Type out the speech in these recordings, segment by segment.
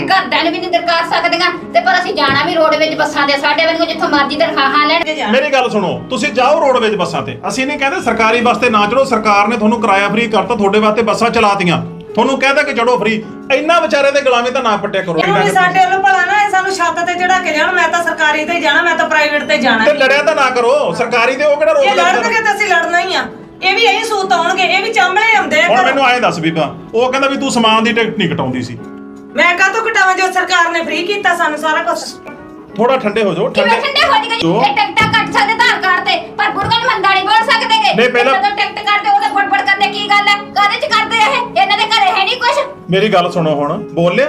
ਅਸੀਂ ਘਰਦਿਆਂ ਨੂੰ ਵੀ ਨਹੀਂ ਦਰਕਾਰ ਸਕਦੀਆਂ ਤੇ ਪਰ ਅਸੀਂ ਜਾਣਾ ਵੀ ਰੋਡ ਵਿੱਚ ਬੱਸਾਂ ਦੇ ਸਾਡੇ ਵਾਂਗੂ ਜਿੱਥੋਂ ਮਰਜ਼ੀ ਤਨਖਾਹਾਂ ਲੈਣ। ਮੇਰੀ ਗੱਲ ਸੁਣੋ ਤੁਸੀਂ ਜਾਓ ਰੋਡਵੇਜ ਬੱਸਾਂ ਤੇ। ਅਸੀਂ ਨਹੀਂ ਕਹਿੰਦੇ ਸਰਕਾਰੀ ਬੱਸ ਤੇ ਨਾ ਚੜੋ ਸਰਕਾਰ ਨੇ ਤੁਹਾਨੂੰ ਕਿਰਾਇਆ ਫ੍ਰੀ ਕਰਤਾ ਤੁਹਾਡੇ ਵਾਸਤੇ ਬੱਸਾਂ ਚਲਾਤੀਆਂ। ਤੁਹਾਨੂੰ ਕਹਿੰਦਾ ਕਿ ਚੜੋ ਫ੍ਰੀ ਇੰਨਾ ਵਿਚਾਰੇ ਦੇ ਗੁਲਾਮੀ ਤਾਂ ਨਾ ਪੱਟਿਆ ਕਰੋ। ਇਹਨੂੰ ਵੀ ਸਾਡੇ ਵੱਲੋਂ ਭਲਾ ਨਾ ਇਹ ਸਾਨੂੰ ਛੱਤ ਤੇ ਚੜਾ ਕੇ ਜਾਣ ਮੈਂ ਤਾਂ ਸਰਕਾਰੀ ਤੇ ਹੀ ਜਾਣਾ ਮੈਂ ਤਾਂ ਪ੍ਰਾਈਵੇਟ ਤੇ ਜਾਣਾ। ਤੇ ਲੜਿਆ ਤਾਂ ਨਾ ਕਰੋ ਸਰਕਾਰੀ ਤੇ ਉਹ ਕਿਹੜਾ ਰੋਕ ਇਹ ਲੈਂਦਾ ਲੜਨਗੇ ਤਾਂ ਅਸੀਂ ਲੜਨਾ ਹੀ ਆ। ਇਹ ਵੀ ਇਹੀ ਸੂਤ ਆਉਣਗੇ ਇਹ ਵੀ ਚਾਂਬਲੇ ਆਉਂਦੇ ਆ ਹੁਣ ਘਰੋਂ। ਮੈਨੂੰ ਐਂ ਦੱਸ ਬੀਬਾ ਉਹ ਕਹਿੰਦਾ ਵੀ ਤੂੰ ਸਮਾਨ ਦੀ ਟਿਕਟ ਨਹੀਂ ਕਟਾਉਂਦੀ ਸੀ। ਮੈਂ ਕਾਹਤੋਂ ਘਟਾਵਾਂ ਜੋ ਸਰਕਾਰ ਨੇ ਫ੍ਰੀ ਕੀਤਾ ਸਾਨੂੰ ਸਾਰਾ ਕੁਝ ਥੋੜਾ ਠੰਡੇ ਹੋ ਜਾਓ ਕਿਵੇਂ ਠੰਡੇ ਹੋ ਜੀ? ਜੋ- ਇਹ ਟਿਕਟਾਂ ਕੱਟ ਸਕਦੇ ਆਧਾਰ ਕਾਰਡ ਤੇ ਪਰ ਬੁੜਕਾ ਨੂੰ ਮੰਦਾ ਨਹੀਂ ਬੋਲ ਸਕਦੇਗੇ ਨਹੀਂ, ਪਹਿਲਾਂ- ਜਦੋਂ ਟਿਕਟ ਕਰਦੇ ਉਹਦੇ ਫੜਫੜ ਕਰਦੇ ਕੀ ਗੱਲ ਹੈ? ਕਾਹਦੇ ਚ ਕਰਦੇ ਆ ਇਹ? ਇਹਨਾਂ ਦੇ ਘਰੇ ਹੈ ਨਹੀਂ ਕੁਝ ਮੇਰੀ ਗੱਲ ਸੁਣੋ ਹੁਣ ਬੋਲਿਆ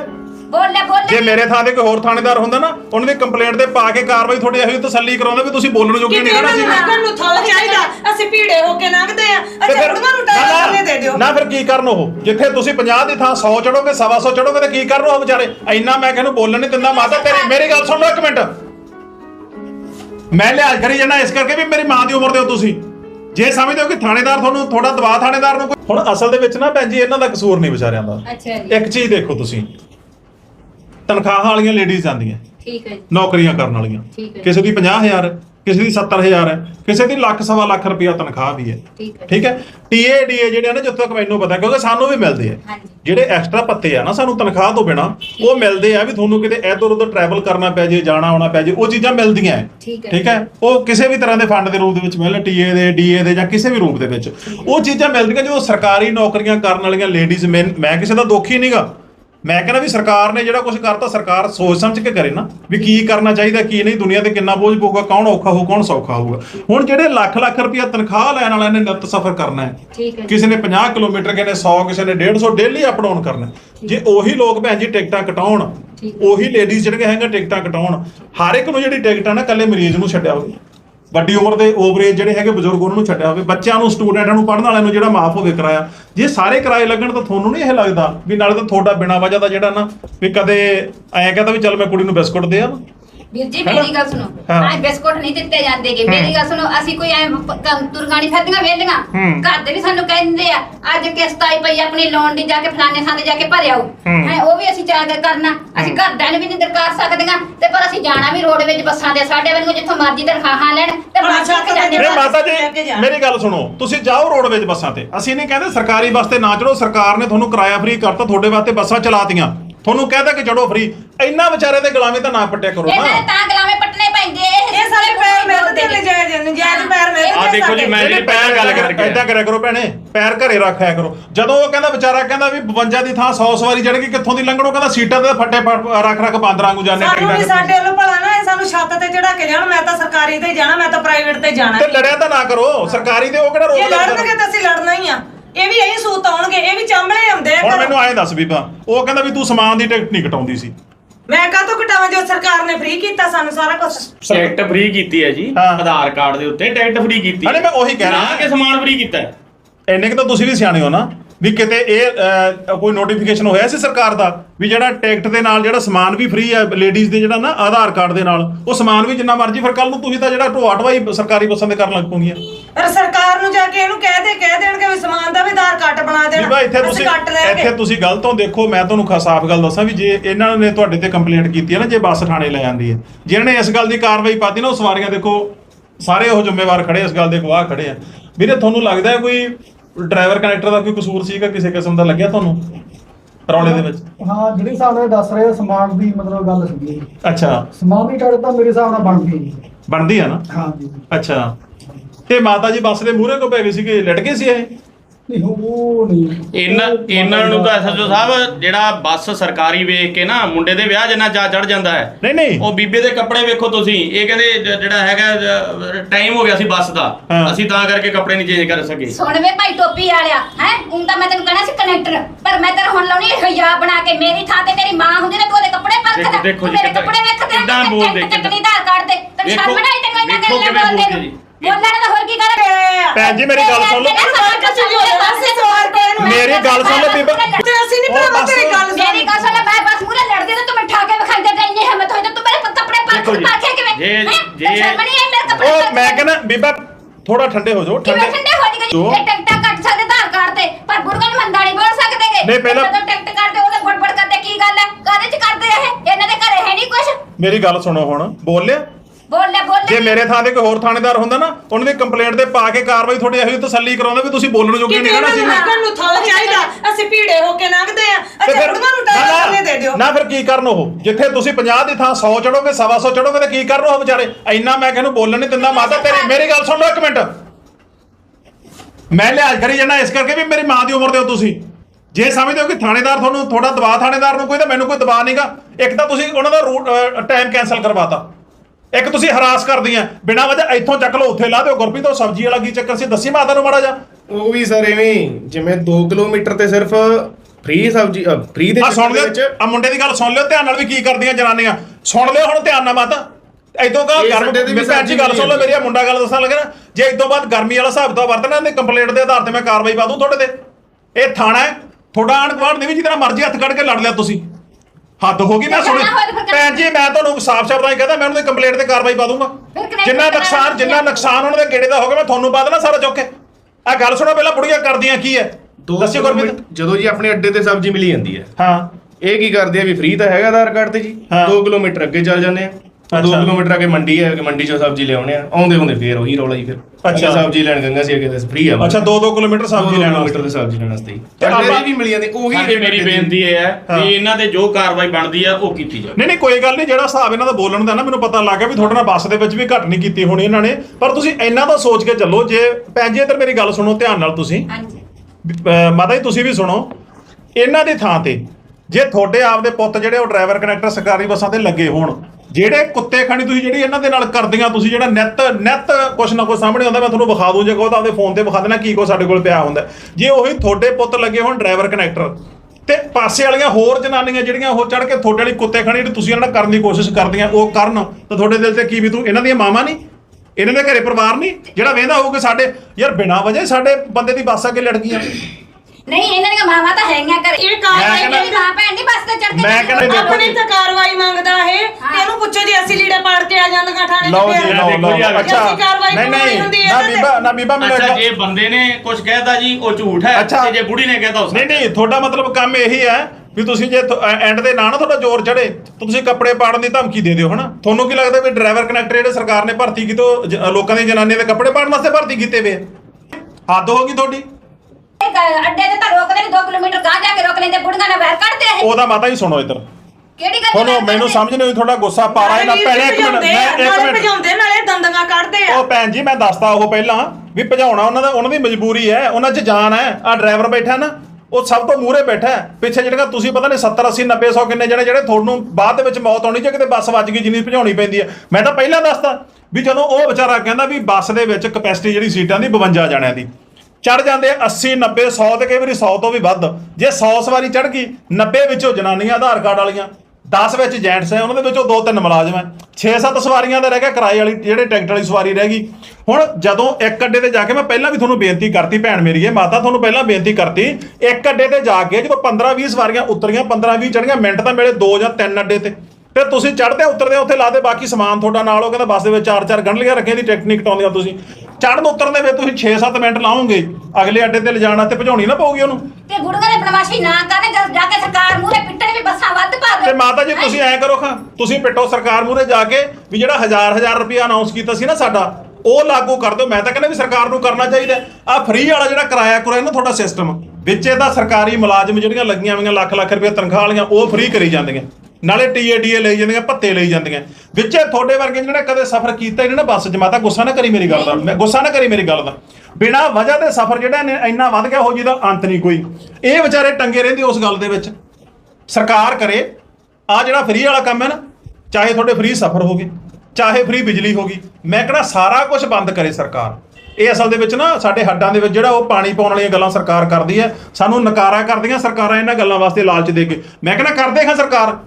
ਬੋਲ ਲੈ ਬੋਲ ਜੇ ਮੇਰੇ ਥਾਂ ਤੇ ਕੋਈ ਹੋਰ ਥਾਣੇਦਾਰ ਹੁੰਦਾ ਨਾ ਉਹਨੇ ਦੀ ਕੰਪਲੇਂਟ ਤੇ ਪਾ ਕੇ ਕਾਰਵਾਈ ਤੁਹਾਡੀ ਇਹੋ ਜਿਹੀ ਤਸੱਲੀ ਕਰਾਉਂਦਾ ਵੀ ਤੁਸੀਂ ਬੋਲਣ ਜੋਗੇ ਕਿਤੇ ਨਹੀਂ ਰਹਿਣਾ ਸੀ ਨੂੰ ਚਾਹੀਦਾ ਅਸੀਂ ਭੀੜੇ ਹੋ ਕੇ ਲੰਘਦੇ ਆ। ਤੇ ਅੱਛਾ ਫਿਰ- ਬੁੜੀਆਂ ਨੂੰ ਨਾ- ਟਾਇਰ ਨਾ- ਦੇ ਦਿਓ। ਨਾ ਫਿਰ ਕੀ ਕਰਨ ਉਹ? ਜਿੱਥੇ ਤੁਸੀਂ 50 ਦੀ ਥਾਂ 100 ਚੜੋਗੇ 125 ਚੜੋਗੇ ਤੇ ਕੀ ਕਰਨ ਉਹ ਵਿਚਾਰੇ? ਇੰਨਾ ਮੈਂ ਕਹਿੰਨੂੰ ਬੋਲਣ ਨਹੀਂ ਦਿੰਦਾ ਮਾਤਾ ਤੇਰੀ ਮੇਰੀ ਗੱਲ ਸੁਣ ਲਓ ਇੱਕ ਮਿੰਟ। ਮੈਂ ਲਿਹਾਜ਼ ਕਰੀ ਜਾਣਾ ਇਸ ਕਰਕੇ ਵੀ ਮੇਰੀ ਮਾਂ ਦੀ ਉਮਰ ਦੇ ਹੋ ਤੁਸੀਂ। ਜੇ ਸਮਝਦੇ ਹੋ ਕਿ ਥਾਣੇਦਾਰ ਤੁਹਾਨੂੰ ਥੋੜਾ ਦਬਾਅ ਥਾਣੇਦਾਰ ਨੂੰ ਕੋਈ- ਹੁਣ ਅਸਲ ਦੇ ਵਿੱਚ ਨਾ ਭੈਣ ਜੀ ਇਹਨਾਂ ਦਾ ਕਸੂਰ ਨਹੀਂ ਵਿਚਾਰਿਆਂ ਦਾ। ਅੱਛਾ ਜੀ। ਇੱਕ ਚੀਜ਼ ਦੇਖੋ ਤੁਸੀਂ। ਤਨਖਾਹਾਂ ਵਾਲੀਆਂ ਲੇਡੀਜ਼ ਜਾਂਦੀਆਂ। ਠੀਕ ਹੈ ਜੀ। ਨੌਕਰੀਆਂ ਕਰਨ ਵਾਲੀਆਂ। ਠੀਕ ਹੈ। ਕਿਸੇ ਦੀ 50000 ਹੈ ਕਿਸੇ ਦੀ 70000 ਹੈ ਕਿਸੇ ਦੀ ਲੱਖ ਸਵਾ ਲੱਖ ਰੁਪਇਆ ਤਨਖਾਹ ਵੀ ਹੈ। ਠੀਕ ਹੈ। ਠੀਕ ਹੈ? ਟੀਏ ਡੀਏ ਜਿਹੜੇ ਨਾ ਜਿੱਥੋਂ ਤੱਕ ਮੈਨੂੰ ਪਤਾ ਕਿਉਂਕਿ ਸਾਨੂੰ ਵੀ ਮਿਲਦੇ ਆ। ਜਿਹੜੇ ਐਕਸਟਰਾ ਪੱਤੇ ਆ ਨਾ ਸਾਨੂੰ ਤਨਖਾਹ ਤੋਂ ਬਿਨਾ ਉਹ ਮਿਲਦੇ ਆ ਵੀ ਤੁਹਾਨੂੰ ਕਿਤੇ ਇੱਧਰ ਉੱਧਰ ਟਰੈਵਲ ਕਰਨਾ ਪੈ ਜੇ ਜਾਣਾ ਆਉਣਾ ਪੈ ਜੇ ਉਹ ਚੀਜ਼ਾਂ ਮਿਲਦੀਆਂ ਹੈ। ਠੀਕ ਹੈ। ਉਹ ਕਿਸੇ ਵੀ ਤਰ੍ਹਾਂ ਦੇ ਫੰਡ ਦੇ ਰੂਪ ਦੇ ਵਿੱਚ ਮਿਲਣ ਟੀਏ ਦੇ ਡੀਏ ਦੇ ਜਾਂ ਕਿਸੇ ਵੀ ਰੂਪ ਦੇ ਵਿੱਚ। ਉਹ ਚੀਜ਼ਾਂ ਮਿਲਦੀਆਂ ਜਦੋਂ ਸਰਕਾਰੀ ਨੌਕਰੀਆਂ ਕਰਨ ਵਾਲੀਆਂ ਲੇਡੀਜ਼ ਮੈਂ ਕਿਸੇ ਦਾ ਦੋਖੀ ਨਹੀਂਗਾ ਮੈਂ ਕਹਿੰਦਾ ਵੀ ਸਰਕਾਰ ਨੇ ਜਿਹੜਾ ਕੁਝ ਕਰਤਾ ਸਰਕਾਰ ਸੋਚ ਸਮਝ ਕੇ ਕਰੇ ਨਾ ਵੀ ਕੀ ਕਰਨਾ ਚਾਹੀਦਾ ਕੀ ਨਹੀਂ ਦੁਨੀਆ ਤੇ ਕਿੰਨਾ ਬੋਝ ਪਊਗਾ ਕੌਣ ਔਖਾ ਹੋਊ ਕੌਣ ਸੌਖਾ ਹੋਊਗਾ ਹੁਣ ਜਿਹੜੇ ਲੱਖ ਲੱਖ ਰੁਪਇਆ ਤਨਖਾਹ ਲੈਣ ਵਾਲਿਆਂ ਨੇ ਨਿਤ ਸਫ਼ਰ ਕਰਨਾ ਹੈ ਹੈ। ਕਿਸੇ ਨੇ 50 ਕਿਲੋਮੀਟਰ ਕਿਸੇ ਨੇ 100 ਕਿਸੇ ਨੇ 150 ਡੇਲੀ ਅਪ ਡਾਊਨ ਕਰਨਾ ਹੈ। ਜੇ ਉਹੀ ਲੋਕ ਭੈਣ ਜੀ ਟਿਕਟਾਂ ਕਟਾਉਣ ਉਹੀ ਲੇਡੀਜ਼ ਜਿਹੜੀਆਂ ਹੈਗੀਆਂ ਟਿਕਟਾਂ ਕਟਾਉਣ ਹਰ ਇੱਕ ਨੂੰ ਜਿਹੜੀ ਟਿਕਟ ਨਾ ਕੱਲੇ ਮਰੀਜ਼ ਨੂੰ ਛੱਡਿਆ ਹੋਵੇ ਵੱਡੀ ਉਮਰ ਦੇ ਓਵਰੇਜ ਜਿਹੜੇ ਹੈਗੇ ਬਜ਼ੁਰਗ ਉਹਨਾਂ ਨੂੰ ਛੱਡਿਆ ਹੋਵੇ। ਬੱਚਿਆਂ ਨੂੰ ਸਟੂਡੈਂਟਾਂ ਨੂੰ, ਪੜ੍ਹਨ ਵਾਲਿਆਂ ਨੂੰ ਜਿਹੜਾ ਮਾਫ ਹੋਵੇ ਕਿਰਾਇਆ। ਜੇ ਸਾਰੇ ਕਿਰਾਏ ਲੱਗਣ ਤਾਂ ਤੁਹਾਨੂੰ ਨਹੀਂ ਇਹ ਲੱਗਦਾ ਵੀ ਨਾਲੇ ਤਾਂ ਤੁਹਾਡਾ ਬਿਨਾਂ ਵਜ੍ਹਾ ਦਾ ਜਿਹੜਾ ਨਾ ਵੀ ਕਦੇ ਐਂ ਕਹਿੰਦਾ ਵੀ ਚੱਲ ਮੈਂ ਕੁੜੀ ਨੂੰ ਬਿਸਕੁਟ ਦੇ ਆ ਵੀਰ ਜੀ? ਮੇਰੀ ਗੱਲ ਸੁਣੋ ਹਾਂ। ਆਏ ਬਿਸਕੁਟ ਨਹੀਂ ਦਿੱਤੇ ਜਾਂਦੇਗੇ ਮੇਰੀ ਗੱਲ ਸੁਣੋ ਅਸੀਂ ਕੋਈ ਐ ਤੁਰਗਾਣੀ ਫਿਰਦੀਆਂ ਵੇਲੀਆਂ ਹੂੰ। ਘਰ ਦੇ ਵੀ ਸਾਨੂੰ ਕਹਿੰਦੇ ਆ ਅੱਜ ਕਿਸ਼ਤ ਆਈ ਪਈ ਆਪਣੀ ਲੋਨ ਦੀ ਜਾ ਕੇ ਫਲਾਣੇ ਥਾਂ ਤੇ ਜਾ ਕੇ ਭਰਿਆ ਆਓ ਹੂੰ। ਹੈ ਉਹ ਵੀ ਅਸੀਂ ਕੇ ਕਰਨਾ ਅਸੀਂ ਘਰਦਿਆਂ ਨੂੰ ਵੀ ਨਹੀਂ ਦਰਕਾਰ ਸਕਦੀਆਂ ਤੇ ਪਰ ਅਸੀਂ ਜਾਣਾ ਵੀ ਰੋਡ ਵਿੱਚ ਬੱਸਾਂ ਦੇ ਸਾਡੇ ਵਾਂਗੂ ਜਿੱਥੋਂ ਮਰਜ਼ੀ ਤਨਖਾਹਾਂ ਲੈਣ ਤੇ ਬੱਸ ਜਾਂਦੇ ਨਹੀਂ ਮਾਤਾ ਜੀ ਜਾਣਾ। ਮੇਰੀ ਗੱਲ ਸੁਣੋ ਤੁਸੀਂ ਜਾਓ ਰੋਡਵੇਜ ਬੱਸਾਂ ਤੇ ਅਸੀਂ ਨਹੀਂ ਕਹਿੰਦੇ ਸਰਕਾਰੀ ਬੱਸ ਤੇ ਨਾ ਚੜੋ ਸਰਕਾਰ ਨੇ ਤੁਹਾਨੂੰ ਕਿਰਾਇਆ ਫ੍ਰੀ ਕਰਤਾ ਤੁਹਾਡੇ ਵਾਸਤੇ ਬੱਸਾਂ ਚਲਾਤੀਆਂ ਤੁਹਾਨੂੰ ਕਹਿੰਦਾ ਕਿ ਚੜੋ ਫ੍ਰੀ। ਇੰਨਾ ਵਿਚਾਰੇ ਦੇ ਗੁਲਾਮੀ ਤਾਂ ਨਾ ਪੱਟਿਆ ਕਰੋ ਇਹਨਾਂ ਦੇ ਨਾ। ਤਾਂ ਗਲਾਵੇਂ ਪੱਟਣੇ ਪੈਂਦੇ ਇਹ ਸਾਰੇ ਪੈਰ ਮਿਲਦੇ ਨੇ ਨਜਾਇਜ਼ ਨਜਾਇਜ਼ ਪੈਰ ਮਿਲਦੇ ਆਹ ਦੇਖੋ ਜੀ, ਮੈਂ- ਜਿਹੜੇ ਪੈਰ ਗੱਲ ਕਰਕੇ ਏਦਾਂ ਕਰਿਆ ਕਰੋ ਭੈਣੇ ਪੈਰ ਘਰੇ ਰੱਖਿਆ ਕਰੋ। ਜਦੋਂ ਉਹ ਕਹਿੰਦਾ ਵਿਚਾਰਾ ਕਹਿੰਦਾ ਵੀ 52 ਦੀ ਥਾਂ 100 ਸਵਾਰੀ ਚੜ ਗਈ ਕਿੱਥੋਂ ਦੀ ਲੰਘਣੋ? ਕਹਿੰਦਾ ਸੀਟਾਂ ਤੇ ਫੱਟੇ ਰੱਖ ਰੱਖ ਬਾਂਦਰਾਂ ਨੂੰ ਜਾਣੇ ਸਾਨੂੰ ਵੀ ਸਾਡੇ ਵੱਲੋਂ ਭਲਾ ਨਾ ਇਹ ਸਾਨੂੰ ਛੱਤ ਤੇ ਚੜਾ ਕੇ ਜਾਣ ਮੈਂ ਤਾਂ ਸਰਕਾਰੀ ਤੇ ਜਾਣਾ ਮੈਂ ਤਾਂ ਪ੍ਰਾਈਵੇਟ ਤੇ ਜਾਣਾ। ਤੇ ਲੜਿਆ ਤਾਂ ਨਾ ਕਰੋ ਸਰਕਾਰੀ ਤੇ ਉਹ ਕਿਹੜਾ ਰੋਕ ਇਹ ਲੈਂਦਾ ਲੜਨਗੇ ਤਾਂ ਅਸੀਂ ਲੜਨਾ ਹੀ ਆ। ਇਹ ਵੀ ਇਹੀ ਸੂਤ ਆਉਣਗੇ ਇਹ ਵੀ ਚਾਂਬਲੇ ਆਉਂਦੇ ਆ ਹੁਣ ਘਰੋਂ। ਮੈਨੂੰ ਐਂ ਦੱਸ ਬੀਬਾ ਉਹ ਕਹਿੰਦਾ ਵੀ ਤੂੰ ਸਮਾਨ ਦੀ ਟਿਕਟ ਨਹੀਂ ਕਟਾਉਂਦੀ ਸੀ ਮੈਂ ਕਾਹਤੋਂ ਘਟਾਵਾਂ ਜੋ ਸਰਕਾਰ ਨੇ ਫ੍ਰੀ ਕੀਤਾ ਸਾਨੂੰ ਸਾਰਾ ਕੁਝ ਟਿਕਟ ਫ੍ਰੀ ਕੀਤੀ ਹੈ ਜੀ ਹਾਂ। ਆਧਾਰ ਕਾਰਡ ਦੇ ਉੱਤੇ ਟਿਕਟ ਫ੍ਰੀ ਕੀਤੀ ਅਰੇ ਮੈਂ ਉਹੀ ਕਹਿ ਰਿਹਾ। ਨਾ ਕਿ ਸਮਾਨ ਫ੍ਰੀ ਕੀਤਾ ਹੈ। ਇੰਨੇ ਕਿ ਤਾਂ ਤੁਸੀਂ ਵੀ ਸਿਆਣੇ ਹੋ ਨਾ ਵੀ ਕਿਤੇ ਇਹ ਕੋਈ ਨੋਟੀਫਿਕੇਸ਼ਨ ਹੋਇਆ ਸੀ ਸਰਕਾਰ ਦਾ ਵੀ ਜਿਹੜਾ ਟਿਕਟ ਦੇ ਨਾਲ ਜਿਹੜਾ ਸਮਾਨ ਵੀ ਫ੍ਰੀ ਹੈ ਲੇਡੀਜ਼ ਦੇ ਜਿਹੜਾ ਨਾ ਆਧਾਰ ਕਾਰਡ ਦੇ ਨਾਲ ਉਹ ਸਮਾਨ ਵੀ ਜਿੰਨਾ ਮਰਜ਼ੀ ਫਿਰ ਕੱਲ ਨੂੰ ਤੁਸੀਂ ਤਾਂ ਜਿਹੜਾ ਢੋਆ ਢਵਾਈ ਸਰਕਾਰੀ ਬੱਸਾਂ ਦੇ ਕਰਨ ਲੱਗ ਪਉਂਗੀਆਂ ਪਰ ਸਰਕਾਰ ਨੂੰ ਜਾ ਕੇ ਇਹਨੂੰ ਕਹਿ ਦੇ ਕਹਿ ਦੇਣਗੇ ਵੀ ਸਮਾਨ ਦਾ ਵੀ ਆਧਾਰ ਕਾਰਡ ਬਣਾ ਦੇਣ ਬੀਬਾ ਇੱਥੇ ਤੁਸੀਂ ਇੱਥੇ ਤੁਸੀਂ ਗਲਤ ਹੋ ਦੇਖੋ ਮੈਂ ਤੁਹਾਨੂੰ ਖਾ ਸਾਫ਼ ਗੱਲ ਦੱਸਾਂ ਵੀ ਜੇ ਇਹਨਾਂ ਨੇ ਤੁਹਾਡੇ ਤੇ ਕੰਪਲੇਂਟ ਕੀਤੀ ਹੈ ਨਾ ਜੇ ਬੱਸ ਥਾਣੇ ਲੈ ਜਾਂਦੀ ਹੈ ਜਿਹਨਾਂ ਨੇ ਇਸ ਗੱਲ ਦੀ ਕਾਰਵਾਈ ਪਾਤੀ ਨਾ ਉਹ ਸਵਾਰੀਆਂ ਦੇਖੋ ਸਾਰੇ ਉਹ ਜ਼ਿੰਮੇਵਾਰ ਖੜੇ ਇਸ ਗੱਲ ਦੇ ਗਵਾਹ ਖੜੇ ਆ। ਵੀਰੇ ਤੁਹਾਨੂੰ ਲੱਗਦਾ ਹੈ ਕੋਈ ਡਰਾਈਵਰ ਕਨੈਕਟਰ ਦਾ ਕੋਈ ਕਸੂਰ ਸੀਗਾ ਕਿਸੇ ਕਿਸਮ ਦਾ ਲੱਗਿਆ ਤੁਹਾਨੂੰ? ਰੌਲੇ ਦੇ ਵਿੱਚ? ਹਾਂ ਜਿਹੜੀ ਹਿਸਾਬ ਨਾਲ ਦੱਸ ਰਹੇ ਆ, ਸਮਾਨ ਦੀ ਮਤਲਬ ਗੱਲ ਸੀਗੀ ਅੱਛਾ। ਸਮਾਨ ਦੀ ਟੜ ਤਾਂ ਮੇਰੇ ਹਿਸਾਬ ਨਾਲ ਬਣਦੀ ਨਹੀਂ ਬਣਦੀ ਆ ਨਾ? ਹਾਂ ਜੀ ਅੱਛਾ। ਤੇ ਮਾਤਾ ਜੀ ਬੱਸ ਦੇ ਮੂਹਰੇ ਕੋ ਪੈ ਗਏ ਸੀਗੇ? ਲਟ ਗਏ ਸੀ ਇਹ? ਨਹੀਂ ਉਹ ਨਹੀਂ। ਇਹਨਾਂ ਇਹਨਾਂ ਨੂੰ ਤਾਂ ਐਸਐਚਓ ਸਾਹਿਬ ਜਿਹੜਾ ਬੱਸ ਸਰਕਾਰੀ ਵੇਖ ਕੇ ਨਾ ਮੁੰਡੇ ਦੇ ਵਿਆਹ ਜਿੰਨਾ ਜਾ ਚੜ ਜਾਂਦਾ ਹੈ ਨਹੀਂ ਨਹੀਂ। ਉਹ ਬੀਬੇ ਦੇ ਕੱਪੜੇ ਵੇਖੋ ਤੁਸੀਂ ਇਹ ਕਹਿੰਦੇ ਜ- ਜਿਹੜਾ ਹੈਗਾ ਟਾਈਮ ਹੋ ਗਿਆ ਸੀ ਬੱਸ ਦਾ ਹਾਂ। ਅਸੀਂ ਤਾਂ ਕਰਕੇ ਕੱਪੜੇ ਨਹੀਂ ਚੇਂਜ ਕਰ ਸਕੇ। ਸੁਣ ਵੇ ਭਾਈ ਟੋਪੀ ਵਾਲਿਆ ਹੈ? ਹੁਣ ਤਾਂ ਮੈਂ ਤੈਨੂੰ ਕਹਿਣਾ ਸੀ ਕਨੈਕਟਰ ਪਰ ਮੈਂ ਤੇਰਾ ਹੁਣ ਲਾਉਣੀ ਹਿਜਾਬ ਬਣਾ ਕੇ ਮੇਰੀ ਥਾਂ ਤੇ ਤੇਰੀ ਮਾਂ ਹੁੰਦੀ ਨਾ ਤੂੰ ਉਹਦੇ ਕੱਪੜੇ ਪਰਖਦਾ ਦੇਖੋ- ਦੇਖੋ ਤੂੰ ਜੀ ਮੇਰੇ ਕਿੱਦਾਂ- ਕੱਪੜੇ ਵੇਖ ਤੇ ਕਿੱਦਾਂ ਬੋਲਦੇ, ਚੱਕਣੀ ਆਧਾਰ ਕਾਰਡ ਤੇ ਤੈਨੂੰ ਸ਼ਰਮ ਨਹੀਂ ਤੈਨੂੰ ਇਹਨਾਂ ਵੇਖੋ ਗੱਲਾਂ ਬੋਲਦੇ ਬੋਲਦੇ ਨੂੰ? ਜੀ। ਬੋਲਣ ਦਾ ਹੋਰ ਕੀ ਕਰ ਭੈਣ ਜੀ ਮੇਰੀ ਗੱਲ ਸੁਣ ਲਓ। ਮੇਰੀ ਗੱਲ ਸੁਣ ਲਓ ਬੀਬਾ। ਤੇ ਅਸੀਂ ਨਹੀਂ ਭਰਾਵਾ ਤੇਰੀ ਗੱਲ ਸੁਣ। ਮੇਰੀ ਗੱਲ ਸੁਣ ਲੈ ਮੈਂ ਬਸ ਮੂਰੇ ਲੜਦੀ ਤੇ ਤੂੰ ਮੈਂ ਠਾ ਕੇ ਵਿਖਾਈ ਦੇ ਇੰਨੀ ਹਿੰਮਤ ਹੋਈ ਤੇ ਤੂੰ ਮੇਰੇ ਕੱਪੜੇ ਦੇਖੋ ਜੀ, ਪਰਖੇ ਕਿਵੇਂ? ਜੇ- ਹੈਂ? ਜੇ- ਤੈਨੂੰ ਸ਼ਰਮ ਨਹੀਂ ਆਈ ਮੇਰੇ ਕੱਪੜੇ ਉਹ ਪਰਖ ਮੈਂ ਕੇ? ਕਹਿੰਦਾ ਬੀਬਾ ਥੋੜਾ ਠੰਡੇ ਹੋ ਜਾਓ ਕਿਵੇਂ ਠੰਡੇ। ਹੋ ਜੀ? ਜੋ- ਇਹ ਟਿਕਟਾਂ ਕੱਟ ਸਕਦੇ ਆਧਾਰ ਕਾਰਡ ਤੇ ਪਰ ਬੁੜਕਾ ਨੂੰ ਮੰਦਾ ਨਹੀਂ ਬੋਲ ਸਕਦੇਗੇ ਨਹੀਂ, ਪਹਿਲਾਂ- ਜਦੋਂ ਟਿਕਟ ਕਰਦੇ ਉਹਦੇ ਫੜਫੜ ਕਰਦੇ ਕੀ ਗੱਲ ਹੈ? ਕਾਹਦੇ ਚ ਕਰਦੇ ਮੇਰੀ ਗੱਲ ਸੁਣੋ ਹੁਣ ਬੋਲਿਆ ਬੋਲੇ ਜੇ ਮੇਰੇ ਥਾਂ ਤੇ ਕੋਈ ਹੋਰ ਥਾਣੇਦਾਰ ਹੁੰਦਾ ਨਾ ਉਹਨਾਂ ਦੀ ਕੰਪਲੇਂਟ ਤੇ ਪਾ ਕੇ ਕਾਰਵਾਈ ਤੁਹਾਡੀ ਇਹੋ ਜਿਹੀ ਤਸੱਲੀ ਕਰਾਉਂਦਾ ਵੀ ਤੁਸੀਂ ਬੋਲਣ ਜੋਗੇ ਨਹੀਂ ਰਹਿਣਾ ਸੀ ਨੂੰ ਨੂੰ ਚਾਹੀਦਾ। ਅਸੀਂ ਭੀੜੇ ਹੋ ਕੇ ਲੰਘਦੇ ਆ। ਅੱਛਾ ਕੁੜੀਆਂ ਨੂੰ ਟਾਇਰ ਕਰਨੇ ਦੇ ਦਿਓ? ਨਾ ਫਿਰ ਕੀ ਕਰਨ ਉਹ? ਜਿੱਥੇ ਤੁਸੀਂ 50 ਦੀ ਥਾਂ 100 ਚੜੋਗੇ 125 ਚੜੋਗੇ ਤੇ ਕੀ ਕਰਨ ਉਹ ਵਿਚਾਰੇ? ਇੰਨਾ ਮੈਂ ਕਹਿੰਨੂੰ ਬੋਲਣ ਨਹੀਂ ਦਿੰਦਾ ਮਾਤਾ ਤੇਰੀ ਮੇਰੀ ਗੱਲ ਸੁਣ ਲਓ ਇੱਕ ਮਿੰਟ। ਮੈਂ ਲਿਹਾਜ਼ ਕਰੀ ਜਾਣਾ ਇਸ ਕਰਕੇ ਵੀ ਮੇਰੀ ਮਾਂ ਦੀ ਉਮਰ ਦੇ ਹੋ ਤੁਸੀਂ। ਜੇ ਸਮਝਦੇ ਹੋ ਕਿ ਥਾਣੇਦਾਰ ਤੁਹਾਨੂੰ ਥੋੜਾ ਦਬਾਅ ਥਾਣੇਦਾਰ ਨੂੰ ਕੋਈ ਤਾਂ ਮੈਨੂੰ ਕੋਈ ਦਬਾਅ ਨਹੀਂਗਾ ਇੱਕ ਤਾਂ ਤੁਸੀਂ ਉਹਨਾਂ ਦਾ ਰੂਟ ਟਾਈਮ ਕੈਨਸਲ ਕਰਵਾਤਾ। ਇੱਕ ਤੁਸੀਂ ਹਰਾਸ ਕਰਦੀਆਂ ਬਿਨਾਂ ਵਜ੍ਹਾ ਇੱਥੋਂ ਚੱਕ ਲਓ ਉੱਥੇ ਲਾ ਦਿਓ। ਗੁਰਪ੍ਰੀਤ ਉਹ ਸਬਜ਼ੀ ਵਾਲਾ ਕੀ ਚੱਕਰ ਸੀ? ਦੱਸੀ ਮਾਤਾ ਨੂੰ ਮਾੜਾ ਜਾ ਉਹ ਵੀ ਸਰ ਐਵੇਂ ਹੀ, ਜਿਵੇਂ 2 ਕਿਲੋਮੀਟਰ ਤੇ ਸਿਰਫ ਫ੍ਰੀ ਸਬਜੀ ਫ੍ਰੀ ਦੇ ਆ ਸੁਣ ਚੱਕਰ ਲਿਓ ਆ ਮੁੰਡੇ ਦੀ ਗੱਲ ਸੁਣ ਲਿਓ ਧਿਆਨ ਨਾਲ ਵੀ ਕੀ ਕਰਦੀਆਂ ਜਨਾਨੀਆਂ। ਸੁਣ ਲਿਓ ਹੁਣ ਧਿਆਨ ਨਾਲ ਮਾਤਾ। ਇਦੋਂ ਕਾ ਇਹ ਗਰਮ ਦੀ ਵੀ ਭੈਣ ਜੀ ਗੱਲ ਸੁਣ ਲਓ ਮੇਰੀ ਆਹ ਮੁੰਡਾ ਗੱਲ ਦੱਸਣ ਲੱਗਾ ਨਾ ਜੇ ਇਦੋਂ ਬਾਅਦ ਗਰਮੀ ਵਾਲਾ ਹਿਸਾਬ ਤਾਂ ਵਰਤਣਾ ਇਹਦੇ ਕੰਪਲੇਂਟ ਦੇ ਆਧਾਰ ਤੇ ਮੈਂ ਕਾਰਵਾਈ ਪਾ ਦੂੰ ਤੁਹਾਡੇ ਤੇ। ਇਹ ਥਾਣਾ ਹੈ ਤੁਹਾਡਾ ਆਣ ਗਵਾਂਢ ਨਹੀਂ ਵੀ ਜਿੱਦਾਂ ਮਰਜ਼ੀ ਹੱਥ ਕੱਢ ਕੇ ਲੜ ਲਿਆ ਤੁਸੀਂ। ਹੱਦ ਹੋ ਗਈ ਮੈਂ ਸੁਣੀ ਜਾਣਾ ਹੋਇਆ ਤਾਂ ਫਿਰ ਭੈਣ ਜੀ ਮੈਂ ਤੁਹਾਨੂੰ ਸਾਫ਼ ਸ਼ਬਦਾਂ 'ਚ ਕਹਦਾ ਮੈਂ ਉਹਨਾਂ ਦੀ ਕੰਪਲੇਂਟ ਤੇ ਕਾਰਵਾਈ ਪਾ ਦੂੰਗਾ ਜਿੰਨਾ ਨੁਕਸਾਨ ਜਿੰਨਾ। ਨੁਕਸਾਨ ਉਹਨਾਂ ਦੇ ਗੇੜੇ ਦਾ ਹੋਗਾ ਮੈਂ ਤੁਹਾਨੂੰ ਪਾ ਦੇਣਾ ਸਾਰਾ ਚੁੱਕ ਕੇ। ਆ ਗੱਲ ਸੁਣੋ ਪਹਿਲਾਂ ਬੁੜੀਆਂ ਕਰਦੀਆਂ ਕੀ ਹੈ ਦੋ ਦੱਸਿਓ ਗੁਰਮੀਤ। ਕਿਲੋਮੀਟਰ- ਜਦੋਂ ਜੀ ਆਪਣੇ ਅੱਡੇ ਤੇ ਸਬਜੀ ਮਿਲੀ ਜਾਂਦੀ ਹੈ ਹਾਂ। ਇਹ ਕੀ ਕਰਦੇ ਆ ਵੀ ਫ੍ਰੀ ਤਾਂ ਹੈਗਾ ਆਧਾਰ ਕਾਰਡ ਤੇ ਜੀ? ਹਾਂ। 2 ਕਿਲੋਮੀਟਰ ਅੱਗੇ ਚੱਲ ਜਾਂਦੇ ਆ। 2 ਅੱਛਾ। ਕਿਲੋਮੀਟਰ ਅੱਗੇ ਮੰਡੀ ਹੈ ਕਿ ਮੰਡੀ ਚੋਂ ਸਬਜੀ ਲਿਆਉਣੇ ਆ ਆਉਂਦੇ ਹੁੰਦੇ ਫੇਰ ਉਹੀ ਰੌਲਾ ਹੀ ਫਿਰ ਅੱਛਾ। ਸਬਜੀ ਲੈਣ ਗੰਗਾ ਸੀ ਅੱਗੇ ਤੇ ਫ੍ਰੀ ਆ ਅੱਛਾ 2-2 ਕਿਲੋਮੀਟਰ ਸਬਜ਼ੀ ਲੈਣ ਵਾਸਤੇ ਕਿਲੋਮੀਟਰ ਤੇ ਸਬਜੀ ਲੈਣ ਵਾਸਤੇ। ਤੇ ਆਪਾਂ- ਤੇ ਵੀ ਮਿਲ ਜਾਂਦੀ ਉਹੀ rate ਮੇਰੀ ਤੇ। ਬੇਨਤੀ ਇਹ ਹੈ। ਵੀ ਇਹਨਾਂ ਤੇ ਜੋ ਕਾਰਵਾਈ ਬਣਦੀ ਆ ਉਹ ਕੀਤੀ ਜਾਵੇ ਨਹੀਂ ਨਹੀਂ ਕੋਈ ਗੱਲ ਨਹੀਂ ਜਿਹੜਾ ਹਿਸਾਬ ਇਹਨਾਂ ਦਾ ਬੋਲਣ ਦਾ ਨਾ ਮੈਨੂੰ ਪਤਾ ਲੱਗ ਗਿਆ ਵੀ ਤੁਹਾਡੇ ਨਾਲ ਬੱਸ ਦੇ ਵਿੱਚ ਵੀ ਘੱਟ ਨਹੀਂ ਕੀਤੀ ਹੋਣੀ ਇਹਨਾਂ ਨੇ ਪਰ ਤੁਸੀਂ ਇੰਨਾ ਤਾਂ ਸੋਚ ਕੇ ਚੱਲੋ ਜੇ ਭੈਣ ਜੀ ਇੱਧਰ ਮੇਰੀ ਗੱਲ ਸੁਣੋ ਧਿਆਨ ਨਾਲ ਤੁਸੀਂ ਮਾਤਾ ਜੀ ਤੁਸੀਂ ਵੀ ਸੁਣੋ ਇਹਨਾਂ ਦੀ ਥਾਂ ਤੇ ਜੇ ਤੁਹਾਡੇ ਆਪਦੇ ਪੁੱਤ ਜਿਹੜੇ ਉਹ ਡਰਾਈਵਰ ਕਨੈਕਟਰ ਸਰਕਾਰੀ ਬੱਸਾਂ ਤੇ ਲੱਗੇ ਹੋਣ ਜਿਹੜੇ ਕੁੱਤੇ ਖਾਣੀ ਤੁਸੀਂ ਜਿਹੜੀ ਇਹਨਾਂ ਦੇ ਨਾਲ ਕਰਦੀਆਂ, ਤੁਸੀਂ ਜਿਹੜਾ ਨਿੱਤ ਨਿੱਤ ਕੁਛ ਨਾ ਕੁਛ ਸਾਹਮਣੇ ਆਉਂਦਾ, ਮੈਂ ਤੁਹਾਨੂੰ ਵਿਖਾ ਦੂੰ, ਜੇ ਕਹੋ ਤਾਂ ਆਪਦੇ ਫੋਨ ਤੇ ਵਿਖਾ ਦੇਣਾ, ਕੀ ਕੋ ਸਾਡੇ ਕੋਲ ਪਿਆ ਹੁੰਦਾ। ਜੇ ਉਹੀ ਤੁਹਾਡੇ ਪੁੱਤ ਲੱਗੇ ਹੋਣ ਡਰਾਈਵਰ ਕਨੈਕਟਰ ਤੇ ਪਾਸੇ ਵਾਲੀਆਂ ਹੋਰ ਜਨਾਨੀਆਂ ਜਿਹੜੀਆਂ ਉਹ ਚੜ ਕੇ ਤੁਹਾਡੇ ਵਾਲੀ ਕੁੱਤੇ ਖਾਣੀ ਜਿਹੜੀ ਤੁਸੀਂ ਇਹਨਾਂ ਨਾਲ ਕਰਨ ਦੀ ਕੋਸ਼ਿਸ਼ ਕਰਦੀਆਂ, ਉਹ ਕਰਨ, ਤਾਂ ਤੁਹਾਡੇ ਦਿਲ ਤੇ ਕੀ ਵੀ ਤੂੰ ਇਹਨਾਂ ਦੀਆਂ ਮਾਵਾਂ ਨਹੀਂ? ਇਹਨਾਂ ਦੇ ਘਰੇ ਪਰਿਵਾਰ ਨਹੀਂ? ਜਿਹੜਾ ਵੇਂਦਾ ਹੋਊਗਾ ਸਾਡੇ, ਯਾਰ ਬਿਨਾਂ ਵਜੇ ਸਾਡੇ ਬੰਦੇ ਦੀ ਬੱਸ ਅੱਗੇ ਲੜ ਗਈਆਂ ਨਹੀਂ ਇਹਨਾਂ ਦੀਆਂ ਮਾਵਾਂ ਤਾਂ ਹੈਗੀਆਂ ਘਰੇ। ਇਹ ਕਾਰਵਾਈ ਮੈਂ ਮੇਰੀ ਮਾਂ ਭੈਣ ਦੀ ਬੱਸ ਤੇ ਚੜ ਕੇ ਮੈਂ ਕਹਿੰਦਾ ਦੇਖੋ ਆਪਣੀ ਜੀ। ਤਾਂ ਕਾਰਵਾਈ ਮੰਗਦਾ ਇਹ। ਹਾਂ। ਇਹਨੂੰ ਪੁੱਛੋ ਜੀ ਅਸੀਂ ਲੀੜੇ ਪਾੜ ਕੇ ਆ ਜਾਂਦੀਆਂ ਥਾਣੇ ਲਓ ਤੇ ਜੀ। ਲਓ ਦੇਖੋ ਜੀ, ਲਓ। ਅੱਛਾ। ਕਾਰਵਾਈ ਨਹੀਂ ਨਹੀਂ। ਨਾ ਬੀਬਾ ਨਾ ਬੀਬਾ ਮੈਨੂੰ ਅੱਛਾ ਜੇ ਬੰਦੇ ਨੇ ਕੁਝ ਕਹਿਤਾ ਜੀ ਉਹ ਝੂਠ ਹੈ। ਅੱਛਾ। ਤੇ ਜੇ ਬੁੜੀ ਨੇ ਕਹਿਤਾ ਉਹ ਸੱਚ ਨਹੀਂ ਨਹੀਂ ਤੁਹਾਡਾ ਮਤਲਬ ਕੰਮ ਇਹੀ ਹੈ ਵੀ ਤੁਸੀਂ ਜੇ ਐਂਡ ਦੇ ਨਾ ਨਾ ਤੁਹਾਡਾ ਜ਼ੋਰ ਚੜੇ ਤਾਂ ਤੁਸੀਂ ਕੱਪੜੇ ਪਾੜਨ ਦੀ ਧਮਕੀ ਦੇ ਦਿਓ ਹਨਾ? ਤੁਹਾਨੂੰ ਕੀ ਲੱਗਦਾ ਵੀ ਡਰਾਈਵਰ ਕਨੈਕਟਰ ਜਿਹੜੇ ਸਰਕਾਰ ਨੇ ਭਰਤੀ ਕੀਤੇ ਉਹ ਜ- ਲੋਕਾਂ ਦੀ ਜਨਾਨੀਆਂ ਦੇ ਕੱਪੜੇ ਪਾੜਨ ਵਾਸਤੇ ਭਰਤੀ ਕੀਤੇ ਵੇ? ਆ ਹੱਦ ਹੋ ਗਈ ਤੁਹਾਡੀ? ਅੱਡੇ ਤੇ ਤਾਂ ਰੋਕਦੇ ਨਹੀਂ 2 ਕਿਲੋਮੀਟਰ ਗਾਂ ਜਾ ਕੇ ਰੋਕ ਲੈਂਦੇ ਬੁੜੀਆਂ ਨਾਲ ਵੈਰ ਕੱਢਦੇ ਇਹ। ਉਹਦਾ ਮਾਤਾ ਹੀ ਸੁਣੋ ਇੱਧਰ। ਕਿਹੜੀ ਗੱਲ ਤੁਹਾਨੂੰ ਮੈਨੂੰ? ਸਮਝ ਨਹੀਂ ਹੋਈ ਤੁਹਾਡਾ ਗੁੱਸਾ ਪਾਰਾ ਇਹਨਾਂ ਨਾਲੇ ਪਹਿਲੇ ਇੱਕ ਮਿੰਟ ਮੈਂ ਇੱਕ ਮਿੰਟ। ਭਜਾਉਂਦੇ ਨਾਲੇ ਦੰਦਗਾ ਕੱਢਦੇ ਆ। ਉਹ ਭੈਣ ਜੀ ਮੈਂ ਦੱਸਦਾ ਉਹ ਪਹਿਲਾਂ ਵੀ ਭਜਾਉਣਾ ਉਹਨਾਂ ਦਾ ਉਹਨਾਂ ਦੀ ਮਜਬੂਰੀ ਹੈ ਉਹਨਾਂ 'ਚ ਜਾਨ ਹੈ। ਆ ਡਰਾਈਵਰ ਬੈਠਾ ਨਾ ਉਹ ਸਭ ਤੋਂ ਮੂਹਰੇ ਬੈਠਾ ਹੈ। ਪਿੱਛੇ ਜਿਹੜੀਆਂ ਤੁਸੀਂ ਪਤਾ ਨਹੀਂ 70 80 90 100 ਕਿੰਨੇ ਜਣੇ ਜਿਹੜੇ ਤੁਹਾਨੂੰ ਬਾਅਦ ਦੇ ਵਿੱਚ ਮੌਤ ਆਉਣੀ ਜੇ ਕਿਤੇ ਬੱਸ ਵੱਜ ਗਈ ਜਿੰਨੀ ਭਜਾਉਣੀ ਪੈਂਦੀ ਹੈ। ਮੈਂ ਤਾਂ ਪਹਿਲਾਂ ਦੱਸਦਾ ਵੀ ਜਦੋਂ ਉਹ ਵਿਚਾਰਾ ਕਹਿੰਦਾ ਵੀ ਬੱਸ ਦੇ ਵਿੱਚ ਕਪੈਸਿਟੀ ਜਿਹੜੀ ਸੀਟਾਂ ਦੀ 52 ਜਣਿਆਂ ਦੀ ਚੜ ਜਾਂਦੇ ਆ 80 90 100 ਤੇ ਕਈ ਵਾਰੀ 100 ਤੋਂ ਵੀ ਵੱਧ। ਜੇ 100 ਸਵਾਰੀ ਚੜ ਗਈ 90 ਵਿੱਚੋਂ ਜਨਾਨੀਆਂ ਆਧਾਰ ਕਾਰਡ ਵਾਲੀਆਂ 10 ਵਿੱਚ ਜੈਂਟਸ ਹੈ ਉਹਨਾਂ ਦੇ ਵਿੱਚੋਂ ਦੋ ਤਿੰਨ ਮੁਲਾਜ਼ਮ ਹੈ 6-7 ਸਵਾਰੀਆਂ ਦਾ ਰਹਿ ਗਿਆ ਕਿਰਾਏ ਵਾਲੀ, ਜਿਹੜੇ ਟਿਕਟ ਵਾਲੀ ਸਵਾਰੀ ਰਹਿ ਗਈ। ਹੁਣ ਜਦੋਂ ਇੱਕ ਅੱਡੇ ਤੇ ਜਾ ਕੇ ਮੈਂ ਪਹਿਲਾਂ ਵੀ ਤੁਹਾਨੂੰ ਬੇਨਤੀ ਕਰਤੀ, ਭੈਣ ਮੇਰੀ, ਇਹ ਮਾਤਾ ਤੁਹਾਨੂੰ ਪਹਿਲਾਂ ਬੇਨਤੀ ਕਰਤੀ, ਇੱਕ ਅੱਡੇ ਤੇ ਜਾ ਕੇ ਜਦੋਂ 15-20 ਸਵਾਰੀਆਂ ਉਤਰੀਆਂ 15-20 ਚੜੀਆਂ ਮਿੰਟ ਤਾਂ ਮੇਰੇ ਦੋ ਜਾਂ ਤਿੰਨ ਅੱਡੇ ਤੇ। ਤੇ ਤੁਸੀਂ ਚੜਦੇ ਉਤਰਦੇ, ਉੱਥੇ ਲਾਦੇ ਬਾਕੀ ਸਮਾਨ ਤੁਹਾਡਾ ਨਾਲ ਉਹ ਕਹਿੰਦਾ ਬੱਸ ਦੇ ਵਿੱਚ ਚਾਰ ਚਾਰ ਗੰਢਲੀਆਂ ਰੱਖੀਆਂ ਦੀ ਟਿਕਟ ਨਹੀਂ ਕਟਾਉਂਦੀਆਂ ਤੁਸੀਂ। ਚੜਨ ਉਤਰਨ ਦੇ ਵਿੱਚ ਤੁਸੀਂ 6-7 ਮਿੰਟ ਲਾਓਗੇ। ਅਗਲੇ ਅੱਡੇ ਤੇ ਲਿਜਾਣਾ ਤੇ ਭਜਾਉਣੀ ਨਾ ਪਊਗੀ ਉਹਨੂੰ। ਤੇ ਦੇ ਬਦਮਾਸ਼ੀ ਨਾ ਕਰਨ ਜਦ ਜਾ ਕੇ ਸਰਕਾਰ ਮੂਹਰੇ ਪਿੱਟਣ ਵੀ ਬੱਸਾਂ ਵੱਧ ਪਾ ਦੇ। ਤੇ ਮਾਤਾ ਜੀ ਤੁਸੀਂ ਐ ਕਰੋ ਖਾਂ ਤੁਸੀਂ ਪਿੱਟੋ ਸਰਕਾਰ ਮੂਹਰੇ ਜਾ ਕੇ ਵੀ ਜਿਹੜਾ ਹਜ਼ਾਰ ਹਜ਼ਾਰ ਰੁਪਇਆ ਅਨਾਉਂਸ ਕੀਤਾ ਸੀ ਨਾ ਸਾਡਾ ਉਹ ਲਾਗੂ ਕਰ ਦਿਓ। ਮੈਂ ਤਾਂ ਕਹਿੰਦਾ ਵੀ ਸਰਕਾਰ ਨੂੰ ਕਰਨਾ ਚਾਹੀਦਾ। ਆ ਫ੍ਰੀ ਵਾਲਾ ਜਿਹੜਾ ਕਿਰਾਇਆ ਕੁਰਾਇਆ ਨਾ ਤੁਹਾਡਾ ਸਿਸਟਮ ਵਿੱਚ ਇਹਦਾ ਸਰਕਾਰੀ ਮੁਲਾਜ਼ਮ ਜਿਹੜੀਆਂ ਲੱਗੀਆਂ ਹੋਈਆਂ ਲੱਖ ਲੱਖ ਰੁਪਏ ਤਨਖਾਹ ਵਾਲੀਆਂ ਉਹ ਫ੍ਰੀ ਕਰੀ ਜਾਂਦੀਆਂ। ਨਾਲੇ ਟੀਏ ਡੀਏ ਲਈ ਜਾਂਦੀਆਂ, ਭੱਤੇ ਲਈ ਜਾਂਦੀਆਂ। ਵਿੱਚ ਤੁਹਾਡੇ ਵਰਗੇ ਜਿਹੜੇ ਕਦੇ ਸਫ਼ਰ ਕੀਤਾ ਇਹਨਾਂ ਨੇ ਬੱਸ ਜਮਾਤਾ ਗੁੱਸਾ ਨਾ ਕਰੀ ਮੇਰੀ ਗੱਲ ਦਾ। ਮੈਂ ਗੁੱਸਾ ਨਾ ਕਰੀ ਮੇਰੀ ਗੱਲ ਦਾ। ਬਿਨਾ ਵਜ੍ਹਾ ਦੇ ਸਫ਼ਰ ਜਿਹੜਾ ਨੇ ਇੰਨਾ ਵੱਧ ਗਿਆ ਹੋ ਜਿਹਦਾ ਅੰਤ ਨਹੀਂ ਕੋਈ। ਇਹ ਵਿਚਾਰੇ ਟੰਗੇ ਰਹਿੰਦੇ ਉਸ ਗੱਲ ਦੇ ਵਿੱਚ। ਸਰਕਾਰ ਕਰੇ। ਆ ਜਿਹੜਾ ਫ੍ਰੀ ਵਾਲਾ ਕੰਮ ਹੈ ਨਾ, ਚਾਹੇ ਤੁਹਾਡੇ ਫ੍ਰੀ ਸਫਰ ਹੋਗੇ ਚਾਹੇ ਫ੍ਰੀ ਬਿਜਲੀ ਹੋਗੀ ਮੈਂ ਕਹਿੰਦਾ ਸਾਰਾ ਕੁਝ ਬੰਦ ਕਰੇ ਸਰਕਾਰ। ਇਹ ਅਸਲ ਦੇ ਵਿੱਚ ਨਾ ਸਾਡੇ ਹੱਡਾਂ ਦੇ ਵਿੱਚ ਜਿਹੜਾ ਉਹ ਪਾਣੀ ਪਾਉਣ ਵਾਲੀਆਂ ਗੱਲਾਂ ਸਰਕਾਰ ਕਰਦੀ ਹੈ। ਸਾਨੂੰ ਨਕਾਰਾ ਕਰਦੀਆਂ ਸਰਕਾਰਾਂ ਇਹਨਾਂ ਗੱਲਾਂ ਵਾਸਤੇ ਲਾਲਚ ਦੇ ਕੇ। ਮੈਂ ਕਹਿੰਦਾ ਕਰਦੇ ਹਾਂ ਸਰਕਾਰ।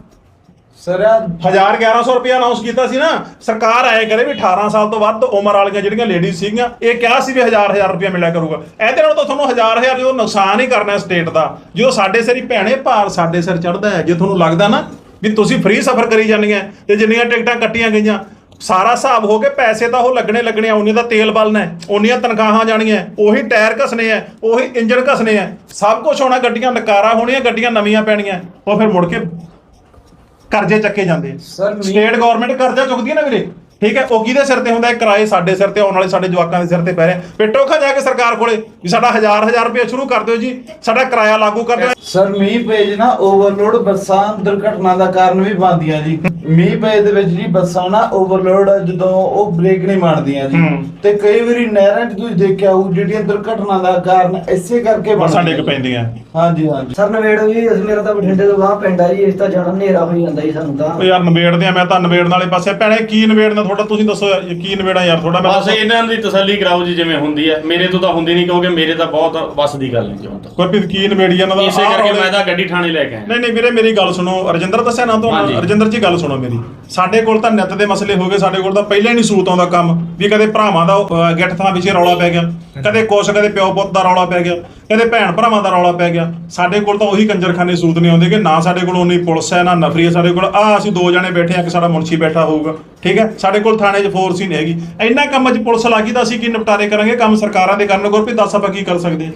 ਸਰ 1000 1100 ਰੁਪਇਆ ਅਨਾਉਂਸ ਕੀਤਾ ਸੀ ਨਾ, ਸਰਕਾਰ ਆਏ ਕਰੇ ਵੀ 18 ਸਾਲ ਤੋਂ ਵੱਧ ਉਮਰ ਵਾਲੀਆਂ ਜਿਹੜੀਆਂ ਲੇਡੀਜ਼ ਸੀਗੀਆਂ, ਇਹ ਕਿਹਾ ਸੀ ਵੀ 1000 1000 ਰੁਪਇਆ ਮਿਲਿਆ ਕਰੂਗਾ। ਇਹਦੇ ਨਾਲ ਤਾਂ ਤੁਹਾਨੂੰ 1000 1000 ਜਦੋਂ ਨੁਕਸਾਨ ਹੀ ਕਰਨਾ ਸਟੇਟ ਦਾ। ਜਦੋਂ ਸਾਡੇ ਸਿਰ ਹੀ ਭੈਣੇ ਭਾਰ ਸਾਡੇ ਸਿਰ ਚੜਦਾ ਹੈ, ਜੇ ਤੁਹਾਨੂੰ ਲੱਗਦਾ ਨਾ ਵੀ ਤੁਸੀਂ ਫ੍ਰੀ ਸਫ਼ਰ ਕਰੀ ਜਾਂਦੀਆਂ, ਤੇ ਜਿੰਨੀਆਂ ਟਿਕਟਾਂ ਕੱਟੀਆਂ ਗਈਆਂ, ਸਾਰਾ ਹਿਸਾਬ ਹੋ ਕੇ ਪੈਸੇ ਤਾਂ ਉਹ ਲੱਗਣੇ ਲੱਗਣੇ ਆ ਉਹਨੇ ਦਾ ਤੇਲ ਬਲਣਾ ਹੈ ਉਹਨੀਆਂ ਤਨਖਾਹਾਂ ਜਾਣੀਆਂ ਉਹੀ ਟਾਇਰ ਘਸਨੇ ਆ ਉਹੀ ਇੰਜਣ ਘਸਨੇ ਆ ਸਭ ਕੁਝ ਹੋਣਾ, ਗੱਡੀਆਂ ਨਕਾਰਾ ਹੋਣੀਆਂ, ਗੱਡੀਆਂ ਨਵੀਆਂ ਪੈਣੀਆਂ, ਉਹ ਫਿਰ ਮੁੜ ਕੇ ਕਰਜ਼ੇ ਚੱਕੇ ਜਾਂਦੇ। Me- ਸਟੇਟ ਗਵਰਨਮੈਂਟ ਕਰਜ਼ਾ ਚੁੱਕਦੀ ਹੈ ਨਾ ਵੀਰੇ? ਠੀਕ ਹੈ ਉਹ ਕਿਹਦੇ ਸਿਰ ਤੇ ਹੁੰਦਾ? ਹੈ ਕਿਰਾਏ ਸਾਡੇ ਸਿਰ ਤੇ ਆਉਣ ਵਾਲੇ ਸਾਡੇ ਜਵਾਕਾਂ ਦੇ ਸਿਰ ਤੇ ਪੈ ਰਹੇ। ਪਿੱਟੋ ਖਾ ਜਾ ਕੇ ਸਰਕਾਰ ਕੋਲੇ ਵੀ ਸਾਡਾ ਹਜ਼ਾਰ ਹਜ਼ਾਰ ਰੁਪਏ ਸ਼ੁਰੂ ਕਰ ਦਿਓ ਜੀ। ਸਾਡਾ ਕਿਰਾਇਆ ਲਾਗੂ ਕਰ ਦਿਓ। ਸਰ ਮੀਂਹ ਪੇਜ ਨਾ ਓਵਰਲੋਡ ਬੱਸਾਂ ਦੁਰਘਟਨਾ ਦਾ ਕਾਰਨ ਵੀ ਬਣਦੀਆਂ ਜੀ। ਮੀਂਹ ਪੇਜ ਦੇ ਵਿੱਚ ਜੀ ਬੱਸਾਂ ਨਾ ਓਵਰਲੋਡ ਜਦੋਂ ਉਹ ਬ੍ਰੇਕ ਨਹੀਂ ਮਾਰਦੀਆਂ ਜੀ। ਤੇ ਕਈ ਵਾਰੀ ਨਹਿਰਾਂ 'ਚ ਤੁਸੀਂ ਦੇਖਿਆ ਹੋਊ ਜਿਹੜੀਆਂ ਦੁਰਘਟਨਾ ਦਾ ਕਾਰਨ ਇਸੇ ਕਰਕੇ ਬੱਸਾਂ ਡਿੱਗ ਪੈਂਦੀਆਂ। ਹਾਂਜੀ ਹਾਂਜੀ। ਸਰ ਨਵੇੜੋ ਜੀ ਅਸੀਂ ਮੇਰਾ ਤਾਂ ਬਠਿੰਡੇ ਤੋਂ ਬਾਹਰ ਪਿੰਡ ਆ ਜੀ ਇਸ ਤਾਂ ਜਾਣਾ ਹਨੇਰਾ ਹੋਈ ਜਾਂਦਾ ਜੀ ਸਾਨੂੰ ਤਾਂ। ਉਹ ਯਾਰ ਨਵੇੜਦੇ ਆ ਮੈਂ ਤਾਂ ਨਵੇੜਨ ਵਾਲੇ ਪਾਸੇ। ਭੈਣੇ ਕੀ ਨਵੇੜਨਾ? ਤੁਹਾਡਾ ਤੁਸੀਂ ਦੱਸੋ ਯਾਰ, ਕੀ ਨਵੇੜਾ ਯਾਰ ਤੁਹਾਡਾ ਮੈਂ ਬਸ ਇਹਨਾਂ ਦੀ ਤਸੱਲੀ ਕਰਾਓ ਜੀ ਜਿਵੇਂ ਹੁੰਦੀ ਹੈ ਮੇਰੇ ਤੋਂ ਤਾਂ ਹੁੰਦੀ ਨਹੀਂ ਕਿਉਂਕਿ ਮੇਰੇ ਤਾਂ ਬਹੁਤ ਵੱਸ ਦੀ ਗੱਲ ਨਹੀਂ ਜੀ ਹੁਣ ਤਾਂ। ਗੁਰਪ੍ਰੀਤ ਕੀ ਨਵੇੜੀ ਇਹਨਾਂ ਦਾ? ਇਸੇ ਆਹ ਕਰਕੇ ਰੌਲੇ- ਮੈਂ ਤਾਂ ਗੱਡੀ ਥਾਣੇ ਲੈ ਕੇ ਆਇਆ। ਨਹੀਂ ਨਹੀਂ ਵੀਰੇ ਮੇਰੀ ਗੱਲ ਸੁਣੋ। ਰਜਿੰਦਰ ਦੱਸਿਆ ਨਾ ਹਾਂਜੀ। ਤੁਹਾਨੂੰ ਰਜਿੰਦਰ ਜੀ ਗੱਲ ਸੁਣੋ ਮੇਰੀ। ਸਾਡੇ ਕੋਲ ਤਾਂ ਨਿੱਤ ਦੇ ਮਸਲੇ ਹੋ ਗਏ ਸਾਡੇ ਕੋਲ ਤਾਂ ਪਹਿਲਾਂ ਹੀ ਨਹੀਂ ਸੂਤ ਆਉਂਦਾ ਕੰਮ। ਵੀ ਕਦੇ ਭਰਾਵਾਂ ਦਾ ਅਹ, ਗਿੱਠ ਥਾਂ ਪਿੱਛੇ ਰੌਲਾ ਪੈ ਗਿਆ। ਕਦੇ ਕੁਛ ਕਦੇ ਪਿਓ ਪੁੱਤ ਦਾ ਰੌਲਾ ਪੈ ਗਿਆ ਕਦੇ ਭੈਣ ਭਰਾਵਾਂ ਦਾ ਰੌਲਾ ਪੈ ਗਿਆ। ਸਾਡੇ ਕੋਲ ਤਾਂ ਉਹੀ ਕੰਜਰਖਾਨੇ ਸੂਤ ਨਹੀਂ ਆਉਂਦੇ ਕਿ ਨਾ ਸਾਡੇ ਕੋਲ ਉਨੀ ਪੁਲਿਸ ਹੈ ਨਾ ਨਫਰੀ ਹੈ ਸਾਡੇ ਕੋਲ ਆ ਅਸੀਂ ਦੋ ਜਣੇ ਬੈਠੇ ਆ ਕਿ ਸਾਡਾ ਮੁਨਸ਼ੀ ਬੈਠਾ ਹੋਊਗਾ ਠੀਕ ਹੈ? ਸਾਡੇ ਕੋਲ ਥਾਣੇ 'ਚ ਫੋਰਸ ਹੀ ਨਹੀਂ ਹੈਗੀ। ਇੰਨਾ ਕੰਮ 'ਚ ਪੁਲਿਸ ਲੱਗੀ ਤਾਂ ਅਸੀਂ ਕੀ ਨਿਪਟਾਰੇ ਕਰਾਂਗੇ? ਕੰਮ ਸਰਕਾਰਾਂ ਦੇ ਕਰਨ ਗੁਰਪ੍ਰੀਤ ਦੱਸ ਆਪਾਂ ਕੀ ਕਰ ਸਕਦੇ ਹਾਂ?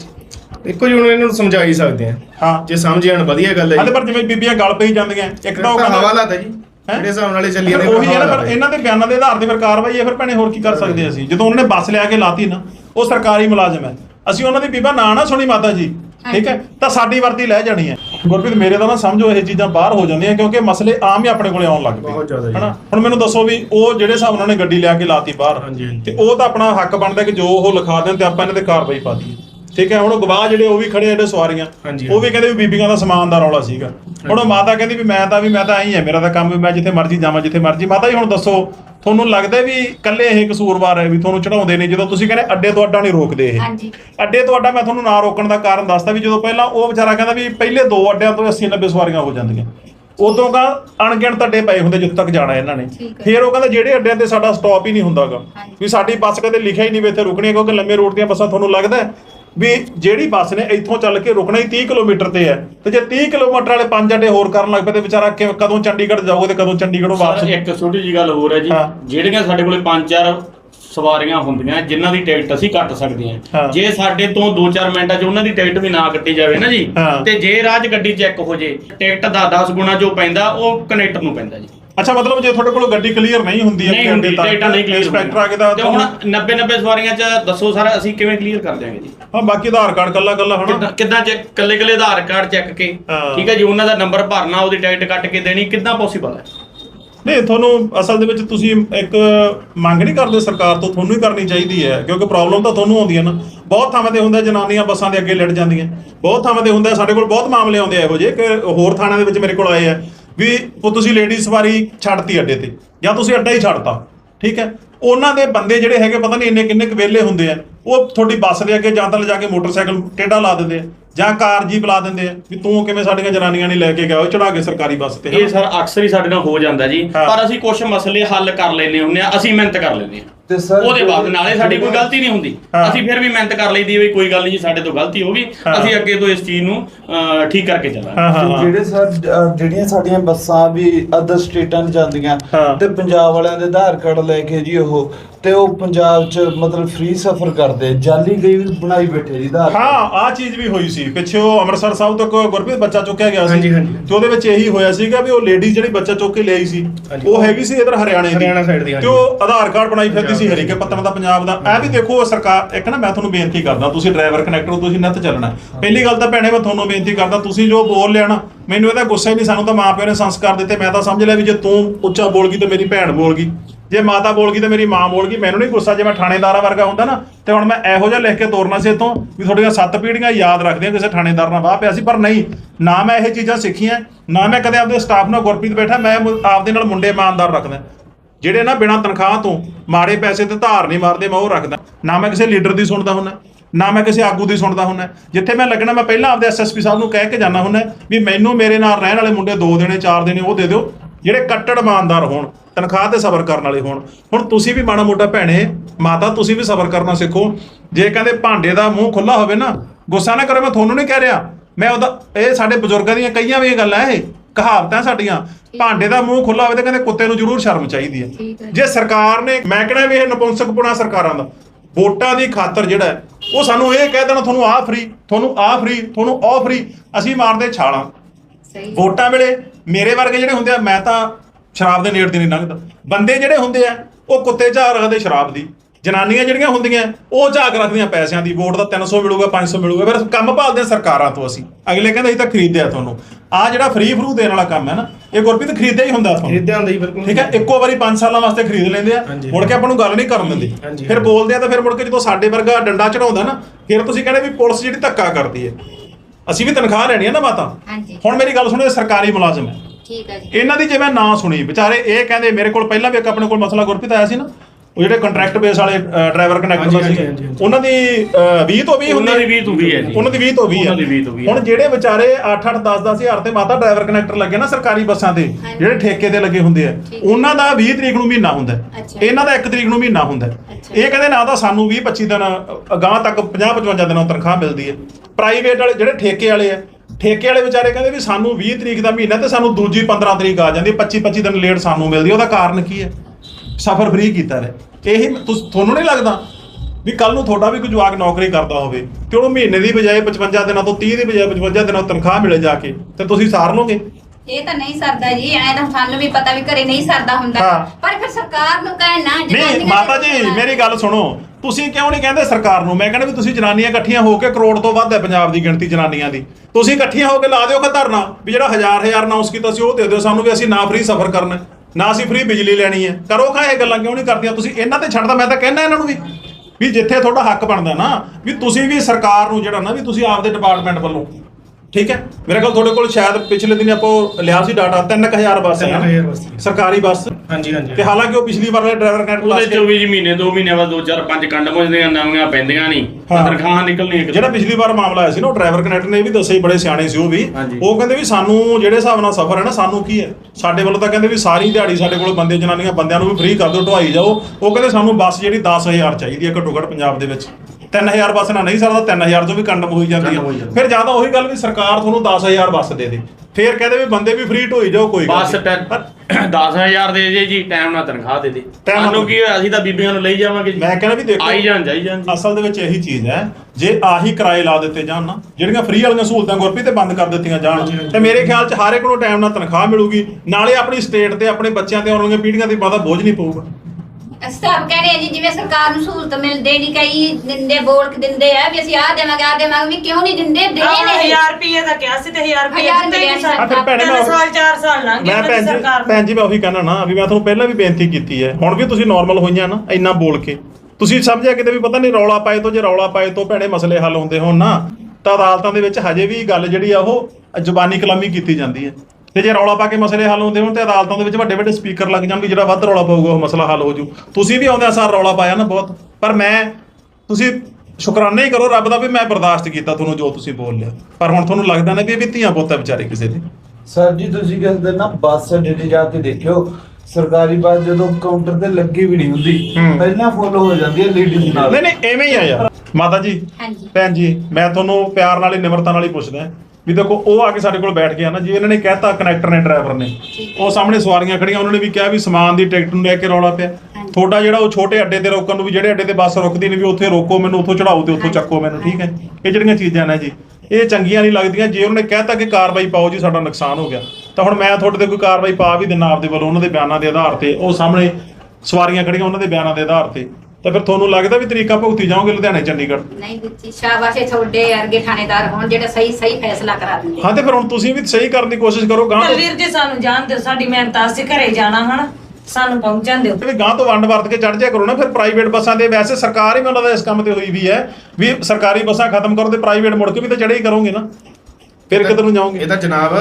ਦੇਖੋ ਜੀ ਹੁਣ ਇਹਨਾਂ ਨੂੰ ਸਮਝਾ ਹੀ। ਸਕਦੇ ਆ ਹਾਂ। ਜੇ ਸਮਝ ਜਾਣ ਵਧੀਆ ਗੱਲ ਹੈ ਜੀ। ਪਰ ਜਿਵੇਂ ਬੀਬੀਆਂ ਗੱਲ ਪਈ ਜਾਂਦੀਆਂ ਇੱਕ ਤਾਂ ਉਹ ਕਹਿੰਦਾ- ਹਵਾਲਾ ਤਾਂ ਜੀ? ਜਿਹੜੇ ਹਿਸਾਬ ਨਾਲੇ ਚੱਲੀ ਜਾਂਦੇ ਉਹੀ ਹੈ ਨਾ ਜੀ। ਇਹਨਾਂ ਦੇ ਬਿਆਨਾਂ ਦੇ ਆਧਾਰ ਤੇ ਫਿਰ ਕਾਰਵਾਈ ਹੈ ਫਿਰ ਭੈਣੇ ਹੋਰ ਕੀ ਕਰ ਸਕਦੇ ਅਸੀਂ? ਜਦੋਂ ਉਹਨਾਂ ਨੇ ਬੱਸ ਲਿਆ ਕੇ ਲਾਤੀ ਨਾ ਉਹ ਸਰਕਾਰੀ ਮੁਲਾਜ਼ਮ ਹੈ। ਅਸੀਂ ਉਹਨਾਂ ਦੀ ਬੀਬਾ ਨਾ ਨਾ ਸੁਣੀ ਮਾਤਾ ਜੀ ਠੀਕ ਹੈ? ਤਾਂ ਸਾਡੀ ਵਰਦੀ ਲੈ ਜਾਣੀ ਹੈ। ਗੁਰਪ੍ਰੀਤ ਮੇਰੇ ਤਾਂ ਨਾ ਸਮਝੋ ਇਹ ਚੀਜ਼ਾਂ ਬਾਹਰ ਹੋ ਜਾਂਦੀਆਂ ਕਿਉਂਕਿ ਮਸਲੇ ਆਮ ਹੀ ਆਪਣੇ ਕੋਲੇ ਆਉਣ ਲੱਗ ਪਏ। ਹਨਾ? ਹੁਣ ਮੈਨੂੰ ਦੱਸੋ ਵੀ ਉਹ ਜਿਹੜੇ ਹਿਸਾਬ ਉਹਨੇ ਗੱਡੀ ਲਿਆ ਕੇ ਲਾਤੀ ਬਾਹਰ। ਤੇ ਉਹ ਤਾਂ ਆਪਣਾ ਹੱਕ ਬਣਦਾ ਕਿ ਜੋ ਉਹ ਲਿਖਾ ਦੇਣ ਤੇ ਆਪਾਂ ਇਹਨਾਂ ਤੇ ਕਾਰਵਾਈ ਪਾ ਦਈਏ। ਠੀਕ ਹੈ? ਹੁਣ ਉਹ ਗਵਾਹ ਜਿਹੜੇ ਉਹ ਵੀ ਖੜੇ ਜਿਹੜੇ ਸਵਾਰੀਆਂ ਉਹ ਵੀ ਕਹਿੰਦੇ ਵੀ ਬੀਬੀਆਂ ਦਾ ਸਮਾਨ ਦਾ ਰੌਲਾ ਸੀਗਾ। ਹੁਣ ਉਹ ਮਾਤਾ ਕਹਿੰਦੀ ਵੀ ਮੈਂ ਤਾਂ ਵੀ ਮੈਂ ਤਾਂ ਐਂ ਹੀ ਆ ਮੇਰਾ ਤਾਂ ਕੰਮ ਵੀ ਮੈਂ ਜਿੱਥੇ ਮਰਜ਼ੀ ਜਾਵਾਂ ਜਿੱਥੇ ਮਰਜ਼ੀ। ਮਾਤਾ ਜੀ ਹੁਣ ਦੱਸੋ ਤੁਹਾਨੂੰ ਲੱਗਦਾ ਵੀ ਇਕੱਲੇ ਇਹ ਕਸੂਰਵਾਰ ਹੈ ਵੀ ਤੁਹਾਨੂੰ ਚੜਾਉਂਦੇ ਨੇ ਜਦੋਂ ਤੁਸੀਂ ਕਹਿੰਦੇ ਅੱਡੇ ਤੋਂ ਅੱਡਾ ਨਹੀਂ ਰੋਕਦੇ ਇਹ। ਹਾਂਜੀ। ਅੱਡੇ ਤੋਂ ਅੱਡਾ ਮੈਂ ਤੁਹਾਨੂੰ ਨਾ ਰੋਕਣ ਦਾ ਕਾਰਨ ਦੱਸਦਾ ਵੀ ਜਦੋਂ ਪਹਿਲਾਂ ਉਹ ਵਿਚਾਰਾ ਕਹਿੰਦਾ ਵੀ ਪਹਿਲੇ ਦੋ ਅੱਡਿਆਂ ਤੋਂ 80 90 ਸਵਾਰੀਆਂ ਹੋ ਜਾਂਦੀਆਂ। ਉਦੋਂ ਕਾ ਅਣਗਿਣਤ ਅੱਡੇ ਪਏ ਹੁੰਦੇ ਜਿੱਥੇ ਤੱਕ ਜਾਣਾ ਇਹਨਾਂ ਨੇ। ਠੀਕ ਹੈ। ਫਿਰ ਉਹ ਕਹਿੰਦਾ ਜਿਹੜੇ ਅੱਡਿਆਂ ਤੇ ਸਾਡਾ ਸਟਾਪ ਹੀ ਨਹੀਂ ਹੁੰਦਾਗਾ। ਹਾਂਜੀ। ਵੀ ਸਾਡੀ ਬੱਸ ਕਦੇ ਲਿਖਿਆ ਹੀ ਨਹੀਂ ਵੀ ਇੱਥੇ ਰੁਕਣੀ ਹੈ ਕਿਉਂਕਿ ਲੰਮੇ ਰੂਟ ਦੀਆਂ ਬੱਸਾਂ ਤੁਹਾਨੂੰ ਲੱਗਦਾ ਹੈ। ਵੀ ਜਿਹੜੀ ਬੱਸ ਨੇ ਇੱਥੋਂ ਚੱਲ ਕੇ ਰੁਕਣਾ ਹੀ 30 ਕਿਲੋਮੀਟਰ ਤੇ ਹੈ ਤੇ ਜੇ 30 ਕਿਲੋਮੀਟਰ ਵਾਲੇ ਪੰਜ ਅੱਡੇ ਹੋਰ ਕਰਨ ਲੱਗ ਪਏ ਤੇ ਵਿਚਾਰਾ ਕਿ- ਕਦੋਂ ਚੰਡੀਗੜ੍ਹ ਜਾਊਗਾ ਤੇ ਕਦੋਂ ਚੰਡੀਗੜ੍ਹੋਂ ਵਾਪਸ ਇੱਕ ਛੋਟੀ ਜੀ ਗੱਲ ਹੋਰ ਹੈ ਜੀ। ਜਿਹੜੀਆਂ ਸਾਡੇ ਕੋਲੇ ਪੰਜ ਚਾਰ ਸਵਾਰੀਆਂ ਹੁੰਦੀਆਂ ਜਿਨ੍ਹਾਂ ਦੀ ਟਿਕਟ ਅਸੀਂ ਕੱਟ ਸਕਦੇ ਹਾਂ। ਜੇ ਸਾਡੇ ਤੋਂ 2-4 ਮਿੰਟਾਂ 'ਚ ਉਹਨਾਂ ਦੀ ਟਿਕਟ ਵੀ ਨਾ ਕੱਟੀ ਜਾਵੇ ਨਾ ਜੀ। ਤੇ ਜੇ ਰਾਜ ਗੱਡੀ ਚੈੱਕ ਹੋ ਜੇ ਟਿਕਟ ਦਾ 10 ਗੁਣਾ ਜੋ ਪੈਂਦਾ ਉਹ ਕਨੈਕਟਰ ਨੂੰ ਪੈਂਦਾ ਜੀ ਅੱਛਾ ਮਤਲਬ ਜੇ ਤੁਹਾਡੇ ਕੋਲ ਗੱਡੀ ਕਲੀਅਰ ਨਹੀਂ ਹੁੰਦੀ ਨਹੀਂ ਹੁੰਦੀ ਟਿਕਟਾਂ ਨਹੀਂ ਕਲੀਅਰ ਇੰਸਪੈਕਟਰ ਆ ਕੇ ਤਾਂ ਤੇ ਹੁਣ 90 90 ਸਵਾਰੀਆਂ 'ਚ ਦੱਸੋ ਸਰ ਅਸੀਂ ਕਿਵੇਂ ਕਲੀਅਰ ਕਰ ਦਿਆਂਗੇ ਜੀ? ਹਾਂ ਬਾਕੀ ਆਧਾਰ ਕਾਰਡ ਕੱਲਾ ਕੱਲਾ ਹਨਾ ਕਿੱਦਾਂ ਚੈੱਕ ਕੱਲੇ ਕੱਲੇ ਆਧਾਰ ਕਾਰਡ ਚੈੱਕ ਕੇ। ਠੀਕ ਹੈ ਜੀ ਉਹਨਾਂ ਦਾ ਨੰਬਰ ਭਰਨਾ ਉਹਦੀ ਟਿਕਟ ਕੱਟ ਕੇ ਦੇਣੀ ਕਿੱਦਾਂ ਪੋਸੀਬਲ ਹੈ? ਨਹੀਂ ਤੁਹਾਨੂੰ ਅਸਲ ਦੇ ਵਿੱਚ ਤੁਸੀਂ ਇੱਕ ਮੰਗ ਨਹੀਂ ਕਰਦੇ ਸਰਕਾਰ ਤੋਂ ਤੁਹਾਨੂੰ ਹੀ ਕਰਨੀ ਚਾਹੀਦੀ ਹੈ ਕਿਉਂਕਿ ਪ੍ਰੋਬਲਮ ਤਾਂ ਤੁਹਾਨੂੰ ਆਉਂਦੀ ਹੈ ਨਾ। ਬਹੁਤ ਥਾਵਾਂ ਤੇ ਹੁੰਦਾ ਜਨਾਨੀਆਂ ਬੱਸਾਂ ਦੇ ਅੱਗੇ ਲੜ ਜਾਂਦੀਆਂ। ਬਹੁਤ ਥਾਵਾਂ ਤੇ ਹੁੰਦਾ ਸਾਡੇ ਕੋਲ ਬਹੁਤ ਮਾਮਲੇ ਆਉਂਦੇ ਆ ਇਹੋ ਜਿਹੇ ਕਿ ਹੋਰ ਥਾਣਿਆਂ ਦੇ ਵਿੱਚ ਮੇਰੇ ਕੋਲ ਆਏ ਆ। ਵੀ ਉਹ ਤੁਸੀਂ ਲੇਡੀ ਸਵਾਰੀ ਛੱਡਤੀ ਅੱਡੇ ਤੇ ਜਾਂ ਤੁਸੀਂ ਅੱਡਾ ਹੀ ਛੱਡਤਾ ਠੀਕ ਹੈ? ਉਹਨਾਂ ਦੇ ਬੰਦੇ ਜਿਹੜੇ ਹੈਗੇ ਪਤਾ ਨਹੀਂ ਇੰਨੇ ਕਿੰਨੇ ਕੁ ਵਿਹਲੇ ਹੁੰਦੇ ਆ ਉਹ ਤੁਹਾਡੀ ਬੱਸ ਦੇ ਅੱਗੇ ਜਾਂ ਤਾਂ ਲਿਜਾ ਕੇ ਮੋਟਰਸਾਈਕਲ ਟੇਢਾ ਲਾ ਦਿੰਦੇ ਆ ਜਾਂ ਕਾਰ ਜੀ ਬੁਲਾ ਦਿੰਦੇ ਆ ਵੀ ਤੂੰ ਕਿਵੇਂ ਸਾਡੀਆਂ ਜਨਾਨੀਆਂ ਨਹੀਂ ਲੈ ਕੇ ਗਿਆ ਉਹ ਚੜਾ ਕੇ ਸਰਕਾਰੀ ਬੱਸ ਤੇ ਇਹ ਸਰ ਅਕਸਰ ਹੀ ਸਾਡੇ ਨਾਲ ਹੋ ਜਾਂਦਾ ਜੀ। ਪਰ ਅਸੀਂ ਕੁਝ ਮਸਲੇ ਹੱਲ ਕਰ ਲੈਨੇ ਹੁੰਦੇ ਆ ਅਸੀਂ ਮਿਹਨਤ ਕਰ ਲੈਂਦੇ ਆ। ਤੇ ਸਰ ਉਹਦੇ ਬਾਅਦ ਨਾਲੇ ਸਾਡੀ ਕੋਈ ਗਲਤੀ ਨਹੀਂ ਹੁੰਦੀ ਹਾਂ। ਅਸੀਂ ਫਿਰ ਵੀ ਮਿਹਨਤ ਕਰ ਲਈਦੀ ਵੀ ਕੋਈ ਗੱਲ ਨਹੀਂ ਸਾਡੇ ਤੋਂ ਗਲਤੀ ਹੋ ਗਈ। ਅਸੀਂ ਅੱਗੇ ਤੋਂ ਇਸ ਚੀਜ਼ ਨੂੰ ਠੀਕ ਕਰਕੇ ਚੱਲਾਂਗੇ ਜਿਹੜੇ ਸਰ ਜਿਹੜੀਆਂ ਸਾਡੀਆਂ ਬੱਸਾਂ ਵੀ ਅਦਰ ਸਟੇਟਾਂ 'ਚ ਜਾਂਦੀਆਂ। ਤੇ ਪੰਜਾਬ ਵਾਲਿਆਂ ਦੇ ਆਧਾਰ ਕਾਰਡ ਲੈ ਕੇ ਜੀ ਉਹ ਤੇ ਉਹ ਪੰਜਾਬ 'ਚ ਮਤਲਬ ਫ੍ਰੀ ਸਫ਼ਰ ਕਰਦੇ ਜਾਲੀ ਗਈ ਬਣਾਈ ਬੈਠੇ ਜੀ ਆਧਾਰ ਹਾਂ ਆ ਚੀਜ਼ ਵੀ ਹੋਈ ਸੀ ਪਿੱਛੇ ਉਹ ਅੰਮ੍ਰਿਤਸਰ ਸਾਹਿਬ ਤੋਂ ਕੋਈ ਗੁਰਪ੍ਰੀਤ ਬੱਚਾ ਚੁੱਕਿਆ ਗਿਆ ਸੀ। ਤੇ ਉਹਦੇ ਵਿੱਚ ਇਹੀ ਹੋਇਆ ਸੀਗਾ ਵੀ ਉਹ ਲੇਡੀ ਜਿਹੜੀ ਬੱਚਾ ਚੁੱਕ ਕੇ ਲਿਆਈ ਸੀ। ਉਹ ਹੈਗੀ ਸੀ ਇਧਰ ਹਰਿਆਣੇ ਦੀ ਹਰਿਆਣਾ side ਦੀ, ਤੇ। ਉਹ ਆਧਾਰ ਕਾਰਡ ਬਣਾਈ ਫਿਰਦੀ ਸੀ ਹਰੀਕੇ ਪੱਤਣ ਦਾ ਪੰਜਾਬ ਦਾ। ਇਹ ਵੀ ਦੇਖੋ ਸਰਕਾਰ, ਇੱਕ ਨਾ ਮੈਂ ਤੁਹਾਨੂੰ ਬੇਨਤੀ ਕਰਦਾ, ਤੁਸੀਂ ਡਰਾਈਵਰ ਕਨੈਕਟਰ ਹੋ, ਤੁਸੀਂ ਨੱਤ ਚੱਲਣਾ। ਪਹਿਲੀ ਗੱਲ ਤਾਂ ਭੈਣੇ ਮੈਂ ਤੁਹਾਨੂੰ ਬੇਨਤੀ ਕਰਦਾ, ਤੁਸੀਂ ਜੋ ਬੋਲ ਲਿਆ ਨਾ, ਮੈਨੂੰ ਇਹਦਾ ਗੁੱਸਾ ਹੀ ਨਹੀਂ, ਸਾਨੂੰ ਤਾਂ ਮਾਪਿਆਂ ਨੇ ਸੰਸਕਾਰ ਦਿੱਤੇ। ਮੈਂ ਤਾਂ ਸਮਝ ਲਿਆ ਵੀ ਜੇ ਤੂੰ ਉੱਚਾ ਬੋਲ ਗਈ ਤੇ ਮੇਰੀ ਭੈਣ ਬੋਲ ਗਈ ਜੇ ਮਾਤਾ ਬੋਲ ਗਈ ਤੇ ਮੇਰੀ ਮਾਂ ਬੋਲ ਗਈ ਮੈਨੂੰ ਨਹੀਂ ਗੁੱਸਾ ਜੇ ਮੈਂ ਥਾਣੇਦਾਰਾਂ ਵਰਗਾ ਹੁੰਦਾ ਨਾ, ਤੇ ਹੁਣ ਮੈਂ ਇਹੋ ਜਿਹਾ ਲਿਖ ਕੇ ਤੋਰਨਾ ਸੀ ਇਥੋਂ ਵੀ ਤੁਹਾਡੀਆਂ ਸੱਤ ਪੀੜੀਆਂ ਯਾਦ ਰੱਖਦੀਆਂ ਕਿਸੇ ਥਾਣੇਦਾਰ ਨਾਲ ਵਾਹ ਪਿਆ ਸੀ, ਪਰ ਨਹੀਂ, ਨਾ ਮੈਂ ਇਹ ਚੀਜ਼ਾਂ ਸਿੱਖੀਆਂ, ਨਾ ਮੈਂ ਕਦੇ ਆਪਦੇ ਸਟਾਫ ਨਾਲ ਗੁਰਪ੍ਰੀਤ ਬੈਠਾ ਮੈਂ ਆਪਦੇ ਨਾਲ ਮੁੰਡੇ ਇਮਾਨਦਾਰ ਰੱਖਦਾ। ਜਿਹੜੇ ਨਾ ਬਿਨਾਂ ਤਨਖਾਹ ਤੋਂ ਮਾੜੇ ਪੈਸੇ ਤੇ ਧਾਰ ਨਹੀਂ ਮਾਰਦੇ, ਮੈਂ ਉਹ ਰੱਖਦਾ। ਨਾ ਮੈਂ ਕਿਸੇ ਲੀਡਰ ਦੀ ਸੁਣਦਾ ਹੁੰਦਾ ਨਾ ਮੈਂ ਕਿਸੇ ਆਗੂ ਦੀ ਸੁਣਦਾ ਹੁੰਦਾ ਜਿੱਥੇ ਮੈਂ ਲੱਗਣਾ, ਮੈਂ ਪਹਿਲਾਂ ਆਪਦੇ ਐਸਐਸਪੀ ਸਾਹਿਬ ਨੂੰ ਕਹਿ ਕੇ ਜਾਣਾ ਹੁੰਦਾ ਵੀ ਮੈਨੂੰ ਮੇਰੇ ਨਾਲ ਰਹਿਣ ਵਾਲੇ ਮੁੰਡੇ ਦੋ ਦੇਣੇ, ਚਾਰ ਦੇਣੇ, ਉਹ ਦੇ ਦਿਓ। ਜਿਹੜੇ ਕੱਟੜ ਇਮਾਨਦਾਰ ਹੋਣ, ਤਨਖਾਹ ਤੇ ਸਬਰ ਕਰਨ ਵਾਲੇ ਹੋਣ। ਹੁਣ ਤੁਸੀਂ ਵੀ ਮਾੜਾ ਮੋਟਾ ਭੈਣੇ, ਮਾਤਾ ਤੁਸੀਂ ਵੀ ਸਬਰ ਕਰਨਾ ਸਿੱਖੋ। ਜੇ ਕਹਿੰਦੇ ਭਾਂਡੇ ਦਾ ਮੂੰਹ ਖੁੱਲਾ ਹੋਵੇ ਨਾ, ਗੁੱਸਾ ਨਾ ਕਰੋ, ਮੈਂ ਤੁਹਾਨੂੰ ਨਹੀਂ ਕਹਿ ਰਿਹਾ। ਮੈਂ ਉਹਦਾ, ਇਹ ਸਾਡੇ ਬਜ਼ੁਰਗਾਂ ਦੀਆਂ ਕਈਆਂ ਵੀ ਗੱਲਾਂ ਇਹ। ਕਹਾਵਤਾਂ ਸਾਡੀਆਂ। ਭਾਂਡੇ ਦਾ ਮੂੰਹ ਖੁੱਲਾ ਹੋਵੇ ਤਾਂ ਕਹਿੰਦੇ ਕੁੱਤੇ ਨੂੰ ਜ਼ਰੂਰ ਸ਼ਰਮ ਚਾਹੀਦੀ ਹੈ। ਜੇ। ਸਰਕਾਰ ਨੇ ਮੈਂ ਕਹਿੰਦਾ ਵੀ ਇਹ ਨਪੁੰਸਕਪੁਣਾ ਸਰਕਾਰਾਂ ਦਾ। ਵੋਟਾਂ ਦੀ ਖਾਤਰ ਜਿਹੜਾ ਉਹ ਸਾਨੂੰ ਇਹ ਕਹਿ ਦੇਣਾ ਤੁਹਾਨੂੰ ਆਹ ਫ੍ਰੀ ਤੁਹਾਨੂੰ ਆਹ ਫ੍ਰੀ ਤੁਹਾਨੂੰ ਆਹ ਫ੍ਰੀ ਅਸੀਂ ਮਾਰਦੇ ਛਾਲਾਂ। ਸਹੀ ਵੋਟਾਂ ਵੇਲੇ ਮੇਰੇ ਵਰਗੇ ਜਿਹੜੇ ਹੁੰਦੇ ਆ ਮੈਂ ਤਾਂ ਸ਼ਰਾਬ ਦੇ ਨੇੜ ਦੀ ਨਹੀਂ ਲੰਘਦਾ। ਬੰਦੇ ਜਿਹੜੇ ਹੁੰਦੇ ਆ ਉਹ ਕੁੱਤੇ ਝਾਕ ਰੱਖਦੇ ਸ਼ਰਾਬ ਦੀ। ਜਨਾਨੀਆਂ ਜਿਹੜੀਆਂ ਹੁੰਦੀਆਂ ਉਹ ਝਾਕ ਰੱਖਦੀਆਂ ਪੈਸਿਆਂ ਦੀ। ਵੋਟ ਦਾ 300 ਮਿਲੂਗਾ 500 ਮਿਲੂਗਾ। ਫਿਰ ਕੰਮ ਭਾਲਦੇ ਆ ਸਰਕਾਰਾਂ ਤੋਂ ਅਸੀਂ। ਅਗਲੇ ਕਹਿੰਦੇ ਅਸੀਂ ਤਾਂ ਖਰੀਦਿਆ ਤੁਹਾਨੂੰ। ਆ ਜਿਹੜਾ ਫ੍ਰੀ ਫਰੂ ਦੇਣ ਵਾਲਾ ਕੰਮ ਹੈ ਨਾ ਇਹ ਗੁਰਪ੍ਰੀਤ ਖਰੀਦਿਆ ਹੀ ਹੁੰਦਾ ਤੁਹਾਨੂੰ। ਖਰੀਦਿਆ ਹੁੰਦਾ ਜੀ ਬਿਲਕੁਲ। ਠੀਕ ਹੈ? ਇੱਕੋ ਵਾਰੀ 5 ਸਾਲਾਂ ਵਾਸਤੇ ਖਰੀਦ ਲੈਂਦੇ ਆ। ਮੁੜ ਕੇ ਆਪਾਂ ਨੂੰ ਗੱਲ ਨਹੀਂ ਕਰਨ ਦਿੰਦੇ। ਫਿਰ ਬੋਲਦੇ ਆ ਤਾਂ ਫਿਰ ਮੁੜ ਕੇ ਜਦੋਂ ਸਾਡੇ ਵਰਗਾ ਡੰਡਾ ਚੜਾਉਂਦਾ ਨਾ ਫਿਰ ਤੁਸੀਂ ਕਹਿੰਦੇ ਵੀ ਪੁਲਿਸ ਜਿਹੜੀ ਧੱਕਾ ਕਰਦੀ ਹੈ। ਅਸੀਂ ਵੀ ਤਨਖਾਹ ਲੈਣੀ ਹੈ ਨਾ ਮਾਤਾ। ਹਾਂਜੀ। ਹੁਣ ਮੇਰੀ ਗੱਲ ਸੁਣੋ ਇਹ ਸਰਕਾਰੀ ਮੁਲਾਜ਼ਮ ਹੈ। ਠੀਕ ਹੈ ਜੀ। ਇਹਨਾਂ ਦੀ ਜੇ ਮੈਂ ਨਾਂ ਸੁਣੀ ਵਿਚਾਰੇ ਇਹ ਕਹਿੰਦੇ ਮੇਰੇ ਕੋਲ ਪਹਿਲਾਂ ਵੀ ਇੱਕ ਆਪਣੇ ਕੋਲ ਮਸਲਾ ਗੁਰਪ੍ਰੀਤ ਆਇਆ ਸੀ ਨਾ। ਉਹ ਜਿਹੜੇ ਕੰਟਰੈਕਟ ਬੇਸ ਵਾਲੇ ਡਰਾਈਵਰ ਕਨੈਕਟਰ ਹਾਂਜੀ, ਸੀ। ਉਹਨਾਂ ਦੀ ਅਹ, 20 ਤੋਂ 20 ਉਹਨਾਂ ਹੁੰਦੀ ਦੀ 20 ਤੋਂ 20 ਹੈ ਜੀ ਉਹਨਾਂ ਦੀ 20 ਤੋਂ 20 ਉਹਨਾਂ ਦੀ 20 ਤੋਂ 20 ਹੁਣ ਜਿਹੜੇ ਵਿਚਾਰੇ 8-8 10-10 ਹਜ਼ਾਰ ਤੇ ਮਾਤਾ ਡਰਾਈਵਰ ਕਨੈਕਟਰ ਲੱਗੇ ਨਾ ਸਰਕਾਰੀ ਬੱਸਾਂ ਤੇ। ਜਿਹੜੇ ਠੇਕੇ ਤੇ ਲੱਗੇ ਹੁੰਦੇ ਆ। ਉਹਨਾਂ ਦਾ 20 ਤਰੀਕ ਨੂੰ ਮਹੀਨਾ ਹੁੰਦਾ ਹੈ। ਇਹਨਾਂ ਦਾ 1 ਤਰੀਕ ਨੂੰ ਮਹੀਨਾ ਹੁੰਦਾ ਹੈ। ਇਹ ਕਹਿੰਦੇ ਨਾ ਤਾਂ ਸਾਨੂੰ 20 25 ਦਿਨ ਅਗਾਹ ਤੱਕ 50 55 ਦਿਨਾਂ ਤਨਖਾਹ ਮਿਲਦੀ ਹੈ ਪ੍ਰਾਈਵੇਟ ਵਾਲੇ ਜਿਹੜੇ ਠੇਕੇ ਵਾਲੇ ਆ ਠੇਕੇ ਵਾਲੇ ਵਿਚਾਰੇ ਕਹਿੰਦੇ ਵੀ ਸਾਨੂੰ 20 ਤਰੀਕ ਦਾ ਮਹੀਨਾ ਤੇ ਸਾਨੂੰ ਦੂਜੀ 15 ਤਰੀਕ ਆ ਜਾਂਦੀ ਹੈ 25 25 ਦਿਨ ਲੇਟ ਸਾਨੂੰ ਮਿਲਦੀ ਹੈ। ਉਹਦਾ ਕਾਰਨ ਕੀ ਹੈ ਸਫਰ ਫ੍ਰੀ ਕੀਤਾ ਰਹੇ ਇਹੀ ਤੁਹਾਨੂੰ ਨਹੀਂ ਲੱਗਦਾ ਵੀ ਕੱਲ ਨੂੰ ਤੁਹਾਡਾ ਵੀ ਕੋਈ ਜਵਾਕ ਨੌਕਰੀ ਕਰਦਾ ਹੋਵੇ ਤੇ ਉਹਨੂੰ ਮਹੀਨੇ ਦੀ ਬਜਾਏ 55 ਦਿਨਾਂ ਤੋਂ 30 ਦੀ ਬਜਾਏ 55 ਦਿਨਾਂ ਤੋਂ ਤਨਖਾਹ ਮਿਲੇ ਜਾ ਕੇ ਤੇ ਤੁਸੀਂ ਸਾਰ ਲਓਗੇ? ਇਹ ਤਾਂ ਨਹੀਂ ਸਰਦਾ ਜੀ ਐ ਤਾਂ ਸਾਨੂੰ ਵੀ ਪਤਾ ਵੀ ਘਰੇ ਨਹੀਂ ਸਰਦਾ ਹੁੰਦਾ। ਪਰ ਫਿਰ ਸਰਕਾਰ ਨੂੰ ਕਹਿਣ ਨਾ ਨਹੀਂ ਮਾਤਾ ਜੀ ਮੇਰੀ ਗੱਲ ਸੁਣੋ। ਤੁਸੀਂ ਕਿਉਂ ਨਹੀਂ ਕਹਿੰਦੇ ਸਰਕਾਰ ਨੂੰ? ਮੈਂ ਕਹਿੰਦਾ ਵੀ ਤੁਸੀਂ ਜਨਾਨੀਆਂ ਇਕੱਠੀਆਂ ਹੋ ਕੇ ਕਰੋੜ ਤੋਂ ਵੱਧ ਹੈ ਪੰਜਾਬ ਦੀ ਗਿਣਤੀ ਜਨਾਨੀਆਂ ਦੀ। ਤੁਸੀਂ ਇਕੱਠੀਆਂ ਹੋ ਕੇ ਲਾ ਦਿਓ ਕਿ ਧਰਨਾ ਵੀ ਜਿਹੜਾ ਹਜ਼ਾਰ ਹਜ਼ਾਰ ਅਨਾਉਂਸ ਕੀਤਾ ਸੀ ਉਹ ਦੇ ਦਿਓ ਸਾਨੂੰ ਵੀ ਅਸੀਂ ਨਾ ਫ੍ਰੀ ਸਫ਼ਰ ਕਰਨਾ। ਨਾ ਅਸੀਂ ਫ੍ਰੀ ਬਿਜਲੀ ਲੈਣੀ ਹੈ। ਕਰੋ ਖਾ ਇਹ ਗੱਲਾਂ, ਕਿਉਂ ਨਹੀਂ ਕਰਦੀਆਂ? ਤੁਸੀਂ ਇਹਨਾਂ ਤੇ ਛੱਡਦਾ, ਮੈਂ ਤਾਂ ਕਹਿੰਦਾ ਇਹਨਾਂ ਨੂੰ ਵੀ। ਵੀ ਜਿੱਥੇ ਤੁਹਾਡਾ ਹੱਕ ਬਣਦਾ ਨਾ, ਵੀ ਤੁਸੀਂ ਵੀ ਸਰਕਾਰ ਨੂੰ ਜਿਹੜਾ ਨਾ, ਵੀ ਤੁਸੀਂ ਆਪਦੇ ਡਿਪਾਰਟਮੈਂਟ ਵੱਲੋਂ ਠੀਕ ਹੈ? ਮੇਰੇ ਕੋਲ ਤੁਹਾਡੇ ਕੋਲ ਸ਼ਾਇਦ ਪਿਛਲੇ ਦਿਨ ਆਪਾਂ ਲਿਆ ਸੀ ਡਾਟਾ 3000 ਬੱਸ ਹੈ 3000 ਬੱਸ। ਸਰਕਾਰੀ ਬੱਸ। ਹਾਂਜੀ ਹਾਂਜੀ। ਤੇ ਹਾਲਾਂਕਿ ਉਹ ਪਿਛਲੀ ਵਾਰ ਵਾਲੇ ਡਰਾਈਵਰ ਕਨੈਕਟ ਉਹਦੇ 24 ਜੀ ਮਹੀਨੇ 2 ਮਹੀਨੇ ਬਾਅਦ 2 4 5 ਕੰਡ ਮੁੱਝਦੀਆਂ ਨਵੀਆਂ ਪੈਂਦੀਆਂ ਨਹੀਂ। ਹਾਂ। ਤਨਖਾਹਾਂ ਨਿਕਲਣੀਆਂ ਇੱਕ ਜਿਹੜਾ ਪਿਛਲੀ ਵਾਰ ਮਾਮਲਾ ਆਇਆ ਸੀ ਨਾ ਉਹ ਡਰਾਈਵਰ ਕਨੈਕਟਰ ਨੇ ਇਹ ਵੀ ਦੱਸਿਆ ਸੀ, ਬੜੇ ਸਿਆਣੇ ਸੀ ਉਹ ਵੀ। ਹਾਂਜੀ। ਉਹ ਕਹਿੰਦੇ ਵੀ ਸਾਨੂੰ ਜਿਹੜੇ ਹਿਸਾਬ ਨਾਲ ਸਫ਼ਰ ਹੈ ਨਾ ਸਾਨੂੰ ਕੀ ਹੈ? ਸਾਡੇ ਵੱਲੋਂ ਤਾਂ ਕਹਿੰਦੇ ਵੀ ਸਾਰੀ ਦਿਹਾੜੀ ਸਾਡੇ ਕੋਲ ਬੰਦੇ ਜਨਾਨੀਆਂ ਬੰਦਿਆਂ ਨੂੰ ਵੀ ਫ੍ਰੀ ਕਰ ਦਿਓ ਢਵਾਈ ਜਾਓ। ਉਹ ਕਹਿੰਦੇ ਸਾਨੂੰ ਬੱਸ ਜਿਹੜੀ 10000 ਚਾਹੀਦੀ ਹੈ ਘੱਟੋ ਘੱਟ ਪੰਜਾਬ ਦੇ ਵਿੱਚ। 3000 ਬੱਸ ਨਾਲ ਨਹੀਂ ਸਰਦਾ 3000 ਤੋਂ ਵੀ ਕੰਡਮ ਹੋਈ ਜਾਂਦੀ ਜਾਂਦੀ। ਫਿਰ ਜ਼ਿਆਦਾ ਉਹੀ ਗੱਲ ਵੀ ਸਰਕਾਰ ਤੁਹਾਨੂੰ 10000 ਬੱਸ ਦੇ ਦੇ। ਫਿਰ ਕਹਿੰਦੇ ਵੀ ਬੰਦੇ ਵੀ ਫ੍ਰੀ ਢੋਈ ਜਾਓ ਕੋਈ ਬਸ ਨਹੀਂ। 10000 ਦੇ ਜੇ ਜੀ ਟਾਈਮ ਨਾਲ ਤਨਖਾਹ ਦੇ ਦੇ। ਸਾਨੂੰ ਕੀ ਹੋਇਆ ਅਸੀਂ ਤਾਂ ਬੀਬੀਆਂ ਨੂੰ ਲਈ ਜਾਵਾਂਗੇ ਜੀ। ਮੈਂ ਕਹਿੰਦਾ ਵੀ ਦੇਖੋ ਆਈ ਜਾਣ ਜਾਈ ਜਾਣ ਜੀ। ਅਸਲ ਦੇ ਵਿੱਚ ਇਹੀ ਚੀਜ਼ ਹੈ ਜੇ ਆਹੀ ਕਿਰਾਏ ਲਾ ਦਿੱਤੇ ਜਾਣ ਨਾ ਜਿਹੜੀਆਂ ਫ੍ਰੀ ਵਾਲੀਆਂ ਸਹੂਲਤਾਂ ਗੁਰਪ੍ਰੀਤ ਤੇ ਬੰਦ ਕਰ ਦਿੱਤੀਆਂ ਜਾਣ ਤੇ ਮੇਰੇ ਖਿਆਲ 'ਚ ਹਰ ਇੱਕ ਨੂੰ ਟਾਈਮ ਨਾਲ ਤਨਖਾਹ ਮਿਲੂਗੀ ਨਾਲੇ ਆਪਣੀ ਸਟੇਟ ਤੇ ਆਪਣੇ ਬੱਚਿਆਂ ਤੇ ਆਉਣ ਵਾਲੀਆਂ ਪੀੜ੍ਹੀਆਂ ਦੀ ਬਾਦਾ ਬੋਝ ਨਹੀਂ ਪਊਗਾ। ਸਭ ਕਹਿੰਦੇ ਆ ਜੀ ਜਿਵੇਂ ਸਰਕਾਰ ਨੂੰ ਸਹੂਲਤ ਮਿਲਦੇ ਨਹੀਂ ਕਈ ਦਿੰਦੇ ਬੋਲ ਕੇ ਦਿੰਦੇ ਆ ਵੀ ਅਸੀਂ ਆਹ ਦੇਵਾਂਗੇ ਆਹ ਦੇਵਾਂਗੇ ਵੀ ਕਿਉਂ ਨਹੀਂ ਦਿੰਦੇ? ਦੇ ਨਹੀਂ। 1000 ਰੁਪਏ ਦਾ ਕਿਹਾ ਸੀ ਤੇ 1000 ਰੁਪਏ ਹਜ਼ਾਰ ਦਿੱਤੇ ਨਹੀਂ ਆ ਫਿਰ ਭੈਣੇ ਮੈਂ ਤਿੰਨ ਉਹ- ਸਾਲ 4 ਸਾਲ ਲੰਘ ਗਏ ਮੈਂ ਇਹਨਾਂ ਭੈਣ ਦੀ ਜੀ ਸਰਕਾਰ ਨੂੰ। ਭੈਣ ਜੀ ਮੈਂ ਉਹੀ ਕਹਿਣਾ ਨਾ ਵੀ ਮੈਂ ਤੁਹਾਨੂੰ ਪਹਿਲਾਂ ਵੀ ਬੇਨਤੀ ਕੀਤੀ ਹੈ। ਹੁਣ ਵੀ ਤੁਸੀਂ ਨਾਰਮਲ ਹੋਈਆਂ ਨਾ ਇੰਨਾ ਬੋਲ ਕੇ। ਤੁਸੀਂ ਸਮਝਿਆ ਕਿਤੇ ਵੀ ਪਤਾ ਨਹੀਂ ਰੌਲਾ ਪਾਏ ਤੋਂ ਜੇ ਰੌਲਾ ਪਾਏ ਤੋਂ ਭੈਣੇ ਮਸਲੇ ਹੱਲ ਹੁੰਦੇ ਹੋਣ ਨਾ ਤਾਂ ਅਦਾਲਤਾਂ ਦੇ ਵਿੱਚ ਹਜੇ ਵੀ ਗੱਲ ਜਿਹੜੀ ਆ ਉਹ ਜ਼ੁਬਾਨੀ ਕਲਾਮੀ ਕੀਤੀ ਜਾਂਦੀ ਹੈ। ਤੇ ਜੇ ਰੌਲਾ ਪਾ ਕੇ ਮਸਲੇ ਹੱਲ ਹੁੰਦੇ ਹੋਣ ਤੇ ਅਦਾਲਤਾਂ ਦੇ ਵਿੱਚ ਵੱਡੇ ਵੱਡੇ ਸਪੀਕਰ ਲੱਗ ਜਾਣ ਵੀ ਜਿਹੜਾ ਵੱਧ ਰੌਲਾ ਪਾਊਗਾ ਉਹ ਮਸਲਾ ਹੱਲ ਹੋ ਜੂ। ਤੁਸੀਂ ਵੀ ਆਉਂਦਿਆਂ ਸਾਰ ਰੌਲਾ ਪਾਇਆ ਨਾ ਬਹੁਤ। ਪਰ ਮੈਂ ਤੁਸੀਂ ਸ਼ੁਕਰਾਨਾ ਹੀ ਕਰੋ ਰੱਬ ਦਾ ਵੀ ਮੈਂ ਬਰਦਾਸ਼ਤ ਕੀਤਾ ਤੁਹਾਨੂੰ ਜੋ ਤੁਸੀਂ ਬੋਲ ਲਿਆ। ਪਰ ਹੁਣ ਤੁਹਾਨੂੰ ਲੱਗਦਾ ਨਾ ਵੀ ਇਹ ਵੀ ਧੀਆਂ ਪੁੱਤ ਹੈ ਵਿਚਾਰੇ ਕਿਸੇ ਦੇ। ਸਰ ਜੀ ਤੁਸੀਂ ਕਹਿੰਦੇ ਨਾ ਬੱਸ ਅੱਡੇ ਤੇ ਜਾ ਕੇ ਦੇਖਿਓ ਸਰਕਾਰੀ ਬੱਸ ਜਦੋਂ ਕਾਊਂਟਰ ਤੇ ਲੱਗੀ ਵੀ ਨਹੀਂ ਹੁੰਦੀ। ਪਹਿਲਾਂ ਫੋਲੋ ਹੋ ਜਾਂਦੀ ਹੈ ਲੇਡੀਜ਼ ਨਾਲ। ਨਹੀਂ ਨਹੀਂ ਐਵੇਂ ਹੀ ਆ ਯਾਰ। ਮਾਤਾ ਜੀ ਹਾਂਜੀ। ਭੈਣ ਜੀ ਮੈਂ ਤੁਹਾਨੂੰ ਪਿਆਰ ਨਾਲ ਹੀ ਨਿਮਰਤਾ ਨਾਲ ਹੀ ਪੁੱਛਦਾ। ਵੀ ਦੇਖੋ ਉਹ ਆ ਕੇ ਸਾਡੇ ਕੋਲ ਬੈਠ ਗਿਆ ਨਾ ਜੀ ਇਹਨਾਂ ਨੇ ਕਹਿਤਾ ਕਨੈਕਟਰ ਨੇ ਡਰਾਈਵਰ ਨੇ ਉਹ ਸਾਹਮਣੇ ਸਵਾਰੀਆਂ ਖੜੀਆਂ ਉਹਨਾਂ ਨੇ ਵੀ ਕਿਹਾ ਵੀ ਸਮਾਨ ਦੀ ਟਿਕਟ ਨੂੰ ਲੈ ਕੇ ਰੌਲਾ ਪਿਆ। ਤੁਹਾਡਾ ਜਿਹੜਾ ਉਹ ਛੋਟੇ ਅੱਡੇ ਤੇ ਰੋਕਣ ਨੂੰ ਵੀ ਜਿਹੜੇ ਅੱਡੇ ਤੇ ਬੱਸ ਰੁਕਦੀ ਨਹੀਂ ਵੀ ਉੱਥੇ ਰੋਕੋ ਮੈਨੂੰ ਉੱਥੋਂ ਚੜਾਓ ਤੇ ਉੱਥੋਂ ਚੱਕੋ ਮੈਨੂੰ ਠੀਕ ਹੈ ਇਹ ਜਿਹੜੀਆਂ ਚੀਜ਼ਾਂ ਨੇ ਜੀ ਇਹ ਚੰਗੀਆਂ ਨਹੀਂ ਲੱਗਦੀਆਂ। ਜੇ ਉਹਨਾਂ ਨੇ ਕਹਿਤਾ ਕਿ ਕਾਰਵਾਈ ਪਾਓ ਜੀ ਸਾਡਾ ਨੁਕਸਾਨ ਹੋ ਗਿਆ। ਤਾਂ ਹੁਣ ਮੈਂ ਤੁਹਾਡੇ ਤੇ ਕੋਈ ਕਾਰਵਾਈ ਪਾ ਵੀ ਦਿੰਨਾ ਆਪਦੇ ਵੱਲੋਂ ਉਹਨਾਂ ਦੇ ਬਿਆਨਾਂ ਦੇ ਆਧਾਰ ਤੇ ਉਹ ਸਾਹਮਣੇ ਸਵਾਰੀਆਂ ਖੜੀਆਂ ਉਹਨਾਂ ਦੇ ਬਿਆਨਾਂ ਦੇ ਆਧਾਰ ਤੇ। ਤਾਂ ਫਿਰ ਤੁਹਾਨੂੰ ਲੱਗਦਾ ਵੀ ਤਰੀਕਾ ਭੁਗਤੀ ਜਾਓਗੇ ਲੁਧਿਆਣੇ ਚੰਡੀਗੜ੍ਹ? ਨਹੀਂ ਦਿੱਤੀ ਸ਼ਾਬਾਸ਼ ਤੁਹਾਡੇ ਵਰਗੇ ਥਾਣੇਦਾਰ ਹੋਣ ਜਿਹੜੇ ਸਹੀ ਸਹੀ ਫੈਸਲਾ ਕਰਾ ਦਿੰਦੇ। ਹਾਂ ਤੇ ਫਿਰ ਹੁਣ ਤੁਸੀਂ ਵੀ ਸਹੀ ਕਰਨ ਦੀ ਕੋਸ਼ਿਸ਼ ਕਰੋ ਗਾਂ ਤੋਂ ਵੀਰ ਜੀ ਸਾਨੂੰ ਜਾਣ ਦਿਓ ਸਾਡੀ ਮਿਹਨਤ ਆ, ਅਸੀਂ ਘਰੇ ਜਾਣਾ ਹਨਾ ਸਾਨੂੰ ਪਹੁੰਚਣ ਦਿਓ। ਵੀ ਗਾਂ ਤੋਂ ਵੰਡ ਵਰਤ ਕੇ ਚੜ ਜਾਇਆ ਕਰੋ ਨਾ ਫਿਰ ਪ੍ਰਾਈਵੇਟ ਬੱਸਾਂ ਦੇ ਵੈਸੇ ਸਰਕਾਰ ਹੀ ਮੈਨੂੰ ਲੱਗਦਾ ਇਸ ਕੰਮ ਤੇ ਹੋਈ ਵੀ ਹੈ ਵੀ ਸਰਕਾਰੀ ਬੱਸਾਂ ਖਤਮ ਕਰੋ ਤੇ ਪ੍ਰਾਈਵੇਟ ਮੁੜ ਕੇ ਵੀ ਤਾਂ ਚੜੇ ਹੀ ਕਰੋਗੇ ਨਾ। ਫਿਰ ਕਿੱਧਰ ਨੂੰ ਜਾਓਗੇ? ਇਹ ਤਾਂ ਜਨਾਬ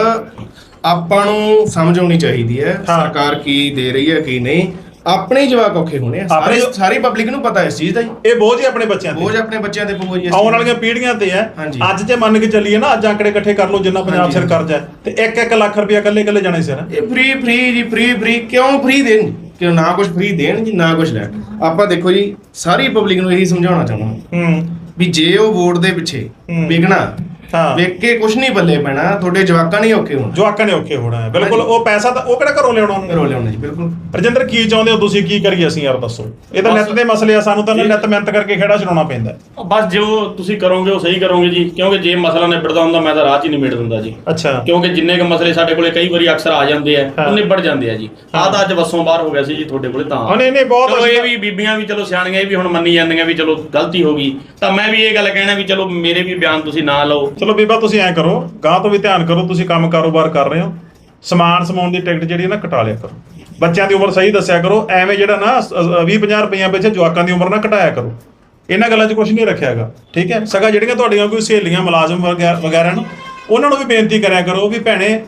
ਆਪਾਂ ਨੂੰ ਸਮਝ ਆਉਣੀ ਚਾਹੀਦੀ ਹਾਂ। ਸਰਕਾਰ ਕੀ ਦੇ ਰਹੀ ਹੈ ਕੀ ਨਹੀਂ। ਆਪਣੇ ਹੀ ਜਵਾਕ ਔਖੇ ਹੋਣੇ ਆ। ਆਪਣੇ- ਸਾਰੀ ਸਾਰੀ ਪਬਲਿਕ ਨੂੰ ਪਤਾ ਇਸ ਚੀਜ਼ ਦਾ ਹੀ। ਇਹ ਬੋਝ ਹੀ ਆਪਣੇ ਬੱਚਿਆਂ ਤੇ। ਬੋਝ ਆਪਣੇ ਬੱਚਿਆਂ ਤੇ ਪਊਗਾ ਜੀ। ਇਸ ਆਉਣ। ਵਾਲੀਆਂ ਪੀੜ੍ਹੀਆਂ ਤੇ ਹੈ। ਹਾਂਜੀ। ਅੱਜ ਜੇ ਮੰਨ ਕੇ ਚੱਲੀਏ ਨਾ ਅੱਜ ਆંકੜੇ ਇਕੱਠੇ ਕਰ ਲਓ ਜਿੰਨਾ ਪੰਜਾਬ ਹਾਂਜੀ, ਸਿਰ ਕਰਜ਼ਾ ਹੈ। ਤੇ 1-1 ਲੱਖ ਰੁਪਇਆ ਇਕੱਲੇ ਇਕੱਲੇ ਜਾਣੇ ਸਿਰ। ਹੈ ਇਹ ਫ੍ਰੀ ਫ੍ਰੀ ਜੀ ਫ੍ਰੀ ਫ੍ਰੀ ਕਿਉਂ ਫ੍ਰੀ ਦੇਣ? ਕਿ ਨਾ ਕੁਝ ਫ੍ਰੀ ਦੇਣ ਜੀ ਨਾ ਕੁਝ ਲੈਣ। ਆਪਾਂ ਦੇਖੋ ਜੀ ਸਾਰੀ ਪਬਲਿਕ ਨੂੰ ਇਹੀ ਸਮਝਾਉਣਾ ਚਾਹੁੰਦਾ। ਹੂੰ। ਵੀ ਜੇ ਉਹ ਵੋਟ ਦੇ ਪਿੱਛੇ ਹੂੰ। ਵਿਗਣਾ ਹਾਂ। ਵੇਖ ਕੇ ਕੁਝ ਨਹੀਂ ਬੱਲੇ ਪੈਣਾ ਤੁਹਾਡੇ ਜਵਾਕਾਂ ਨਹੀਂ ਔਖੇ ਹੋਣ। ਜਵਾਕਾਂ ਨੇ ਔਖੇ ਹੋਣਾ ਹੈ ਬਿਲਕੁਲ ਉਹ ਪੈਸਾ ਤਾਂ ਉਹ ਕਿਹੜਾ ਘਰੋਂ ਲਿਆਉਣਾ ਉਹਨੇ ਰੋਲੇ ਹੋਣੇ ਜੀ ਬਿਲਕੁਲ। ਰਜਿੰਦਰ ਕੀ ਚਾਹੁੰਦੇ ਹੋ ਤੁਸੀਂ? ਕੀ ਕਰੀਏ ਅਸੀਂ? ਯਾਰ ਦੱਸੋ। ਇਹ ਤਾਂ ਨਿੱਤ ਦੇ ਮਸਲੇ ਆ ਸਾਨੂੰ ਤਾਂ ਨਾ ਮਿਹਨਤ ਕਰਕੇ ਖੇੜਾ ਚਲਾਉਣਾ ਪੈਂਦਾ। ਹੈ। ਬਸ ਜੋ ਤੁਸੀਂ ਕਰੋਗੇ ਉਹ ਸਹੀ ਕਰੋਗੇ ਜੀ ਕਿਉਂਕਿ ਜੇ ਮਸਲਾ ਨਿਬੜਦਾ ਹੁੰਦਾ ਮੈਂ ਤਾਂ ਰਾਹ 'ਚ ਹੀ ਨਿਬੜ ਦਿੰਦਾ ਜੀ। ਅੱਛਾ। ਕਿਉਂਕਿ ਜਿੰਨੇ ਕ ਮਸਲੇ ਸਾਡੇ ਕੋਲੇ ਕਈ ਵਾਰੀ ਅਕਸਰ ਆ ਜਾਂਦੇ ਆ ਹਾਂ। ਉਹ ਨਿਬੜ ਜਾਂਦੇ ਆ ਜੀ। ਆਹ ਤਾਂ ਅੱਜ ਵਸੋਂ ਬਾਹਰ ਹੋ ਗਿਆ ਸੀ ਜੀ ਤੁਹਾਡੇ ਕੋਲੇ ਤਾਂ। ਹਾਂ, ਨਹੀਂ, ਨਹੀਂ, ਬਹੁਤ ਚਲੋ ਇਹ ਵੀ ਬੀਬੀਆਂ ਵੀ ਚਲੋ ਸਿਆਣੀਆਂ ਇਹ ਵੀ ਹੁਣ ਮੰਨੀ ਜਾਂਦੀਆਂ ਵੀ ਚਲੋ ਗਲਤੀ ਹੋ ਗਈ। ਤਾਂ ਮੈਂ ਵੀ ਇਹ ਗੱਲ ਕਹਿਣਾ ਵੀ ਚਲੋ ਮੇਰੇ ਵੀ ਬਿਆਨ ਤੁਸੀਂ ਨਾ ਲਓ। ਚਲੋ ਬੀਬਾ ਤੁਸੀਂ ਐਂ ਕਰੋ ਗਾਂ ਤੋਂ ਵੀ ਧਿਆਨ ਕਰੋ, ਤੁਸੀਂ ਕੰਮ ਕਾਰੋਬਾਰ ਕਰ ਰਹੇ ਹੋ। ਸਮਾਨ ਸਮਾਉਣ ਦੀ ਟਿਕਟ ਜਿਹੜੀ ਹੈ ਨਾ ਘਟਾ ਲਿਆ ਕਰੋ। ਬੱਚਿਆਂ ਦੀ ਉਮਰ ਸਹੀ ਦੱਸਿਆ ਕਰੋ, ਐਵੇਂ ਜਿਹੜਾ ਨਾ 20 50 ਰੁਪਈਆ ਵਿੱਚ ਜਵਾਕਾਂ ਦੀ ਉਮਰ ਨਾ ਘਟਾਇਆ ਕਰੋ। ਇਹਨਾਂ ਗੱਲਾਂ 'ਚ ਕੁਝ ਨਹੀਂ ਰੱਖਿਆਗਾ ਠੀਕ ਹੈ? ਸਗਾ ਜਿਹੜੀਆਂ ਤੁਹਾਡੀਆਂ ਕੋਈ ਸਹੇਲੀਆਂ, ਮੁਲਾਜ਼ਮ ਵਗੈ- ਵਗੈਰਾ ਨੂੰ, ਉਹਨਾਂ ਨੂੰ ਵੀ ਬੇਨਤੀ ਕਰਿਆ ਕਰੋ ਵੀ ਭੈਣੇ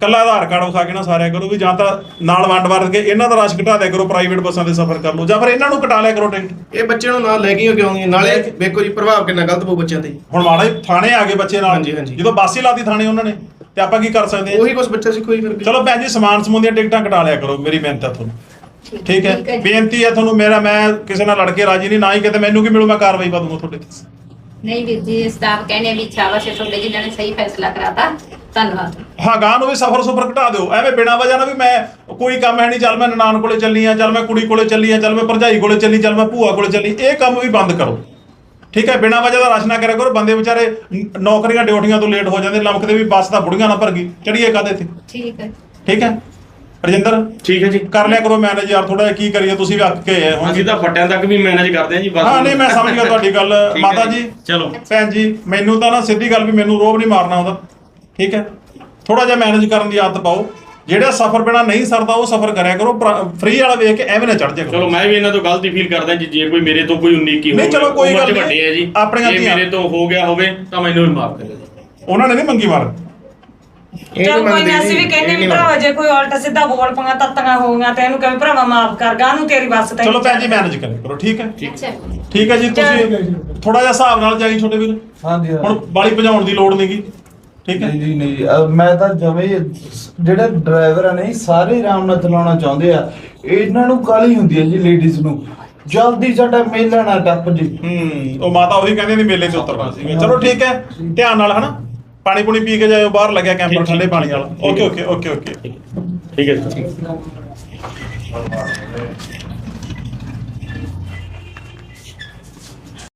ਕੱਲਾ ਆਧਾਰ ਕਾਰਡ ਵਿਖਾ ਕੇ ਨਾ ਸਾਰਿਆ ਕਰੋ ਵੀ ਜਾਂ ਤਾਂ ਨਾਲ ਵੰਡ ਵੰਡ ਕੇ ਇਹਨਾਂ ਦਾ ਰਸ਼ ਘਟਾ ਦਿਆ ਕਰੋ ਪ੍ਰਾਈਵੇਟ ਬੱਸਾਂ ਦੇ ਸਫ਼ਰ ਕਰ ਲਓ ਜਾਂ ਫਿਰ ਇਹਨਾਂ ਨੂੰ ਘਟਾ ਲਿਆ ਕਰੋ ਟਿਕਟ। ਇਹ ਬੱਚਿਆਂ ਨੂੰ ਨਾਲ ਲੈ ਕੇ ਕਿਉਂ ਆਉਂਗੇ ਨਾਲੇ ਵੇਖੋ ਜੀ ਪ੍ਰਭਾਵ ਕਿੰਨਾ ਗਲਤ ਪਊ ਬੱਚਿਆਂ ਤੇ ਹੁਣ ਮਾੜਾ ਹੀ ਥਾਣੇ ਆ ਗਏ ਬੱਚੇ ਨਾਲ। ਹਾਂਜੀ, ਹਾਂਜੀ। ਜਦੋਂ ਬੱਸ ਲਾਤੀ ਥਾਣੇ ਉਹਨਾਂ ਨੇ ਤੇ ਆਪਾਂ ਕੀ ਕਰ ਸਕਦੇ ਹਾਂ? ਉਹੀ ਕੁਝ ਬੱਚਾ ਸਿੱਖੋ ਹੀ ਫਿਰ ਚਲੋ ਭੈਣ ਜੀ ਸਮਾਨ ਸਮੂਨ ਦੀਆਂ ਟਿਕਟਾਂ ਕਟਾ ਲਿਆ ਕਰੋ ਮੇਰੀ ਮਿਹਨਤ ਹੈ ਤੁਹਾਨੂੰ। ਠੀਕ ਹੈ ਜੀ। ਬੇਨਤੀ ਹੈ ਤੁਹਾਨੂੰ ਮੇਰਾ ਮੈਂ ਕਿਸੇ ਨਾਲ ਲੜ ਕੇ ਰਾਜੀ ਨਹੀਂ ਨਾ ਹੀ ਕਿਤੇ ਮੈਨੂੰ ਕੀ ਮਿਲੂ ਮੈਂ ਕਾਰਵਾਈ ਪਾ ਦੂੰਗਾ ਤੁਹਾਡੇ ਤੇ। ਨਹੀਂ ਵੀਰ ਜੀ ਸਟਾਫ ਕਹਿੰਦੇ ਵੀ ਸ਼ਾਬਾਸ਼ ਹੈ ਤੁਹਾਡੇ ਜਿਨ੍ਹਾਂ ਨੇ ਸਹੀ ਫੈਸਲਾ ਕਰਾਤਾ। ਧੰਨਵਾਦ। ਹਾਂ ਗਾਂ ਨੂੰ ਵੀ ਸਫਰ ਸੁਫਰ ਘਟਾ ਦਿਓ। ਐਵੇਂ ਬਿਨਾਂ ਵਜ੍ਹਾ ਨਾਲ ਵੀ ਮੈਂ ਕੋਈ ਕੰਮ ਹੈ ਨਹੀਂ ਚੱਲ ਮੈਂ ਨਨਾਣ ਕੋਲੇ ਚੱਲੀ ਆ ਚੱਲ ਮੈਂ ਕੁੜੀ ਕੋਲੇ ਚੱਲੀ ਆ ਚੱਲ ਮੈਂ ਭਰਜਾਈ ਕੋਲੇ ਚੱਲੀ ਚੱਲ ਮੈਂ ਭੂਆ ਕੋਲੇ ਚੱਲੀ ਇਹ ਕੰਮ ਵੀ ਬੰਦ ਕਰੋ। ਠੀਕ ਹੈ ਬਿਨਾਂ ਵਜ੍ਹਾ ਦਾ ਰਸ਼ ਨਾ ਕਰਿਆ ਕਰੋ ਬੰਦੇ ਵਿਚਾਰੇ ਨ- ਨੌਕਰੀਆਂ ਡਿਊਟੀਆਂ ਤੋਂ ਲੇਟ ਹੋ ਜਾਂਦੇ ਲਮਕਦੇ ਵੀ ਬੱਸ ਤਾਂ ਬੁੜੀਆਂ ਨਾ ਭਰ ਗਈ ਚੜੀਏ ਕਾਦੇ ਤੇ ਠੀਕ ਹੈ। ਠੀਕ ਹੈ? ਰਜਿੰਦਰ? ਠੀਕ ਹੈ ਜੀ। ਕਰ ਲਿਆ ਕਰੋ ਮੈਨੇਜ ਯਾਰ ਥੋੜਾ ਕੀ ਕਰੀਏ ਤੁਸੀਂ ਵੀ ਅੱਕ ਕੇ ਆਏ ਹੋ। ਅਸੀਂ ਤਾਂ ਫੱਟਿਆਂ ਤੱਕ ਵੀ ਮੈਨੇਜ ਕਰਦੇ ਹਾਂ ਜੀ ਬਸ ਹਾਂ ਨਹੀਂ ਮੈਂ ਸਮਝ ਗਿਆ ਤੁਹਾਡੀ ਗੱਲ। ਮਾਤਾ ਜੀ ਚਲੋ। ਭੈਣ ਜੀ ਮੈਨੂੰ ਤਾਂ ਨਾ ਸਿੱਧੀ ਗੱਲ ਵੀ ਮੈਨੂੰ ਰੋਬ ਨਹੀਂ ਮਾਰਨਾ ਉਹਦਾ। ਠੀਕ ਹੈ? ਥੋੜਾ ਜਿਹਾ ਮੈਨੇਜ ਕਰਨ ਦੀ ਆਦਤ ਪਾਓ। ਜਿਹੜਾ ਸਫ਼ਰ ਬਿਨਾ ਨਹੀਂ ਸਰਦਾ ਉਹ ਸਫ਼ਰ ਕਰਿਆ ਕਰੋ। ਫ੍ਰੀ ਵਾਲਾ ਵੇਖ ਕੇ ਐਵੇਂ ਨਾ ਚੜ ਜਾ ਚਲੋ ਮੈਂ ਵੀ ਇਹਨਾਂ ਤੋਂ ਗਲਤੀ ਫੀਲ ਕਰਦਾ ਜੀ ਜੇ ਕੋਈ ਮੇਰੇ ਤੋਂ ਕੋਈ ਉਨੀਕੀ ਨਹੀਂ, ਚਲੋ ਕੋਈ ਗੱਲ ਨਹੀਂ। ਵੱਡੇ ਆ ਜੀ। ਆਪਣੀਆਂ ਜੇ ਧੀਆਂ- ਮੇਰੇ ਤੋਂ ਹੋ ਗਿਆ ਹੋਵੇ ਤਾਂ ਮੈਨੂੰ ਵੀ ਮਾਫ ਕਰਿਓ ਉਹਨਾਂ ਨੇ ਨਹੀਂ ਮੰਗੀ ਮਾਰ। ਚਲ ਕੋਈ ਨਾ ਅਸੀਂ ਵੀ ਕਹਿੰਦੇ ਵੀ ਭਰਾਵਾ ਜੇ ਕੋਈ ਉਲਟਾ ਸਿੱਧਾ ਬੋਲ ਪੰਗਾ ਤੱਤੀਆਂ ਹੋ ਗਈਆਂ ਤੇ ਇਹਨੂੰ ਕਹੇ ਭਰਾਵਾ ਮਾਫ ਕਰ ਗਾ ਨੂੰ ਤੇਰੀ ਬੱਸ ਤੇ ਚਲੋ ਭੈਣ ਜੀ ਮੈਨੇਜ ਕਰੋ ਠੀਕ ਹੈ? ਠੀਕ। ਹੈ ਜੀ ਤੁਸੀਂ ਥੋੜਾ ਜਿਹਾ ਹਿਸਾਬ ਨਾਲ ਜਾਈ ਛੋਟੇ ਵੀਰ। ਹਾਂਜੀ ਹਾਂ। ਹੁਣ ਬਾਲੀ ਭਜਾਉਣ ਦੀ ਲੋੜ ਨਹੀਂਗੀ ਠੀਕ ਹੈ? ਨਹੀਂ ਜੀ ਨਹੀਂ ਅਹ ਮੈਂ ਤਾਂ ਜਮੇ ਜਿਹੜੇ ਡਰਾਈਵਰ ਆ ਨਹੀਂ ਸਾਰੇ ਆਰਾਮ ਨਾਲ ਚਲਾਉਣਾ ਚਾਹੁੰਦੇ ਆ। ਇਹਨਾਂ ਨੂੰ ਕਾਲੀ ਹੁੰਦੀ ਹੈ ਜੀ ਲੇਡੀਜ਼ ਨੂੰ। ਜਲਦੀ ਸਾਡਾ ਮੇਲਾ ਨਾ ਟੱਪ ਜੀ। ਹੂੰ ਉਹ ਮਾਤਾ ਉਹੀ ਕਹਿੰਦੇ ਨੇ ਮੇਲੇ 'ਚ ਉਤਰਨਾ ਸੀਗਾ। ਚਲੋ ਠੀਕ ਹੈ ਧਿਆਨ ਨਾਲ ਹਨਾ? ਪਾਣੀ ਪੂਣੀ ਪੀ ਕੇ ਜਾਇਓ ਬਾਹਰ ਲੱਗਿਆ ਕੈਂਪਰ ਠੰਡੇ ਪਾਣੀ ਵਾਲਾ। ਓਕੇ ਓਕੇ ਓਕੇ ਓਕੇ ਠੀਕ ਹੈ ਜੀ।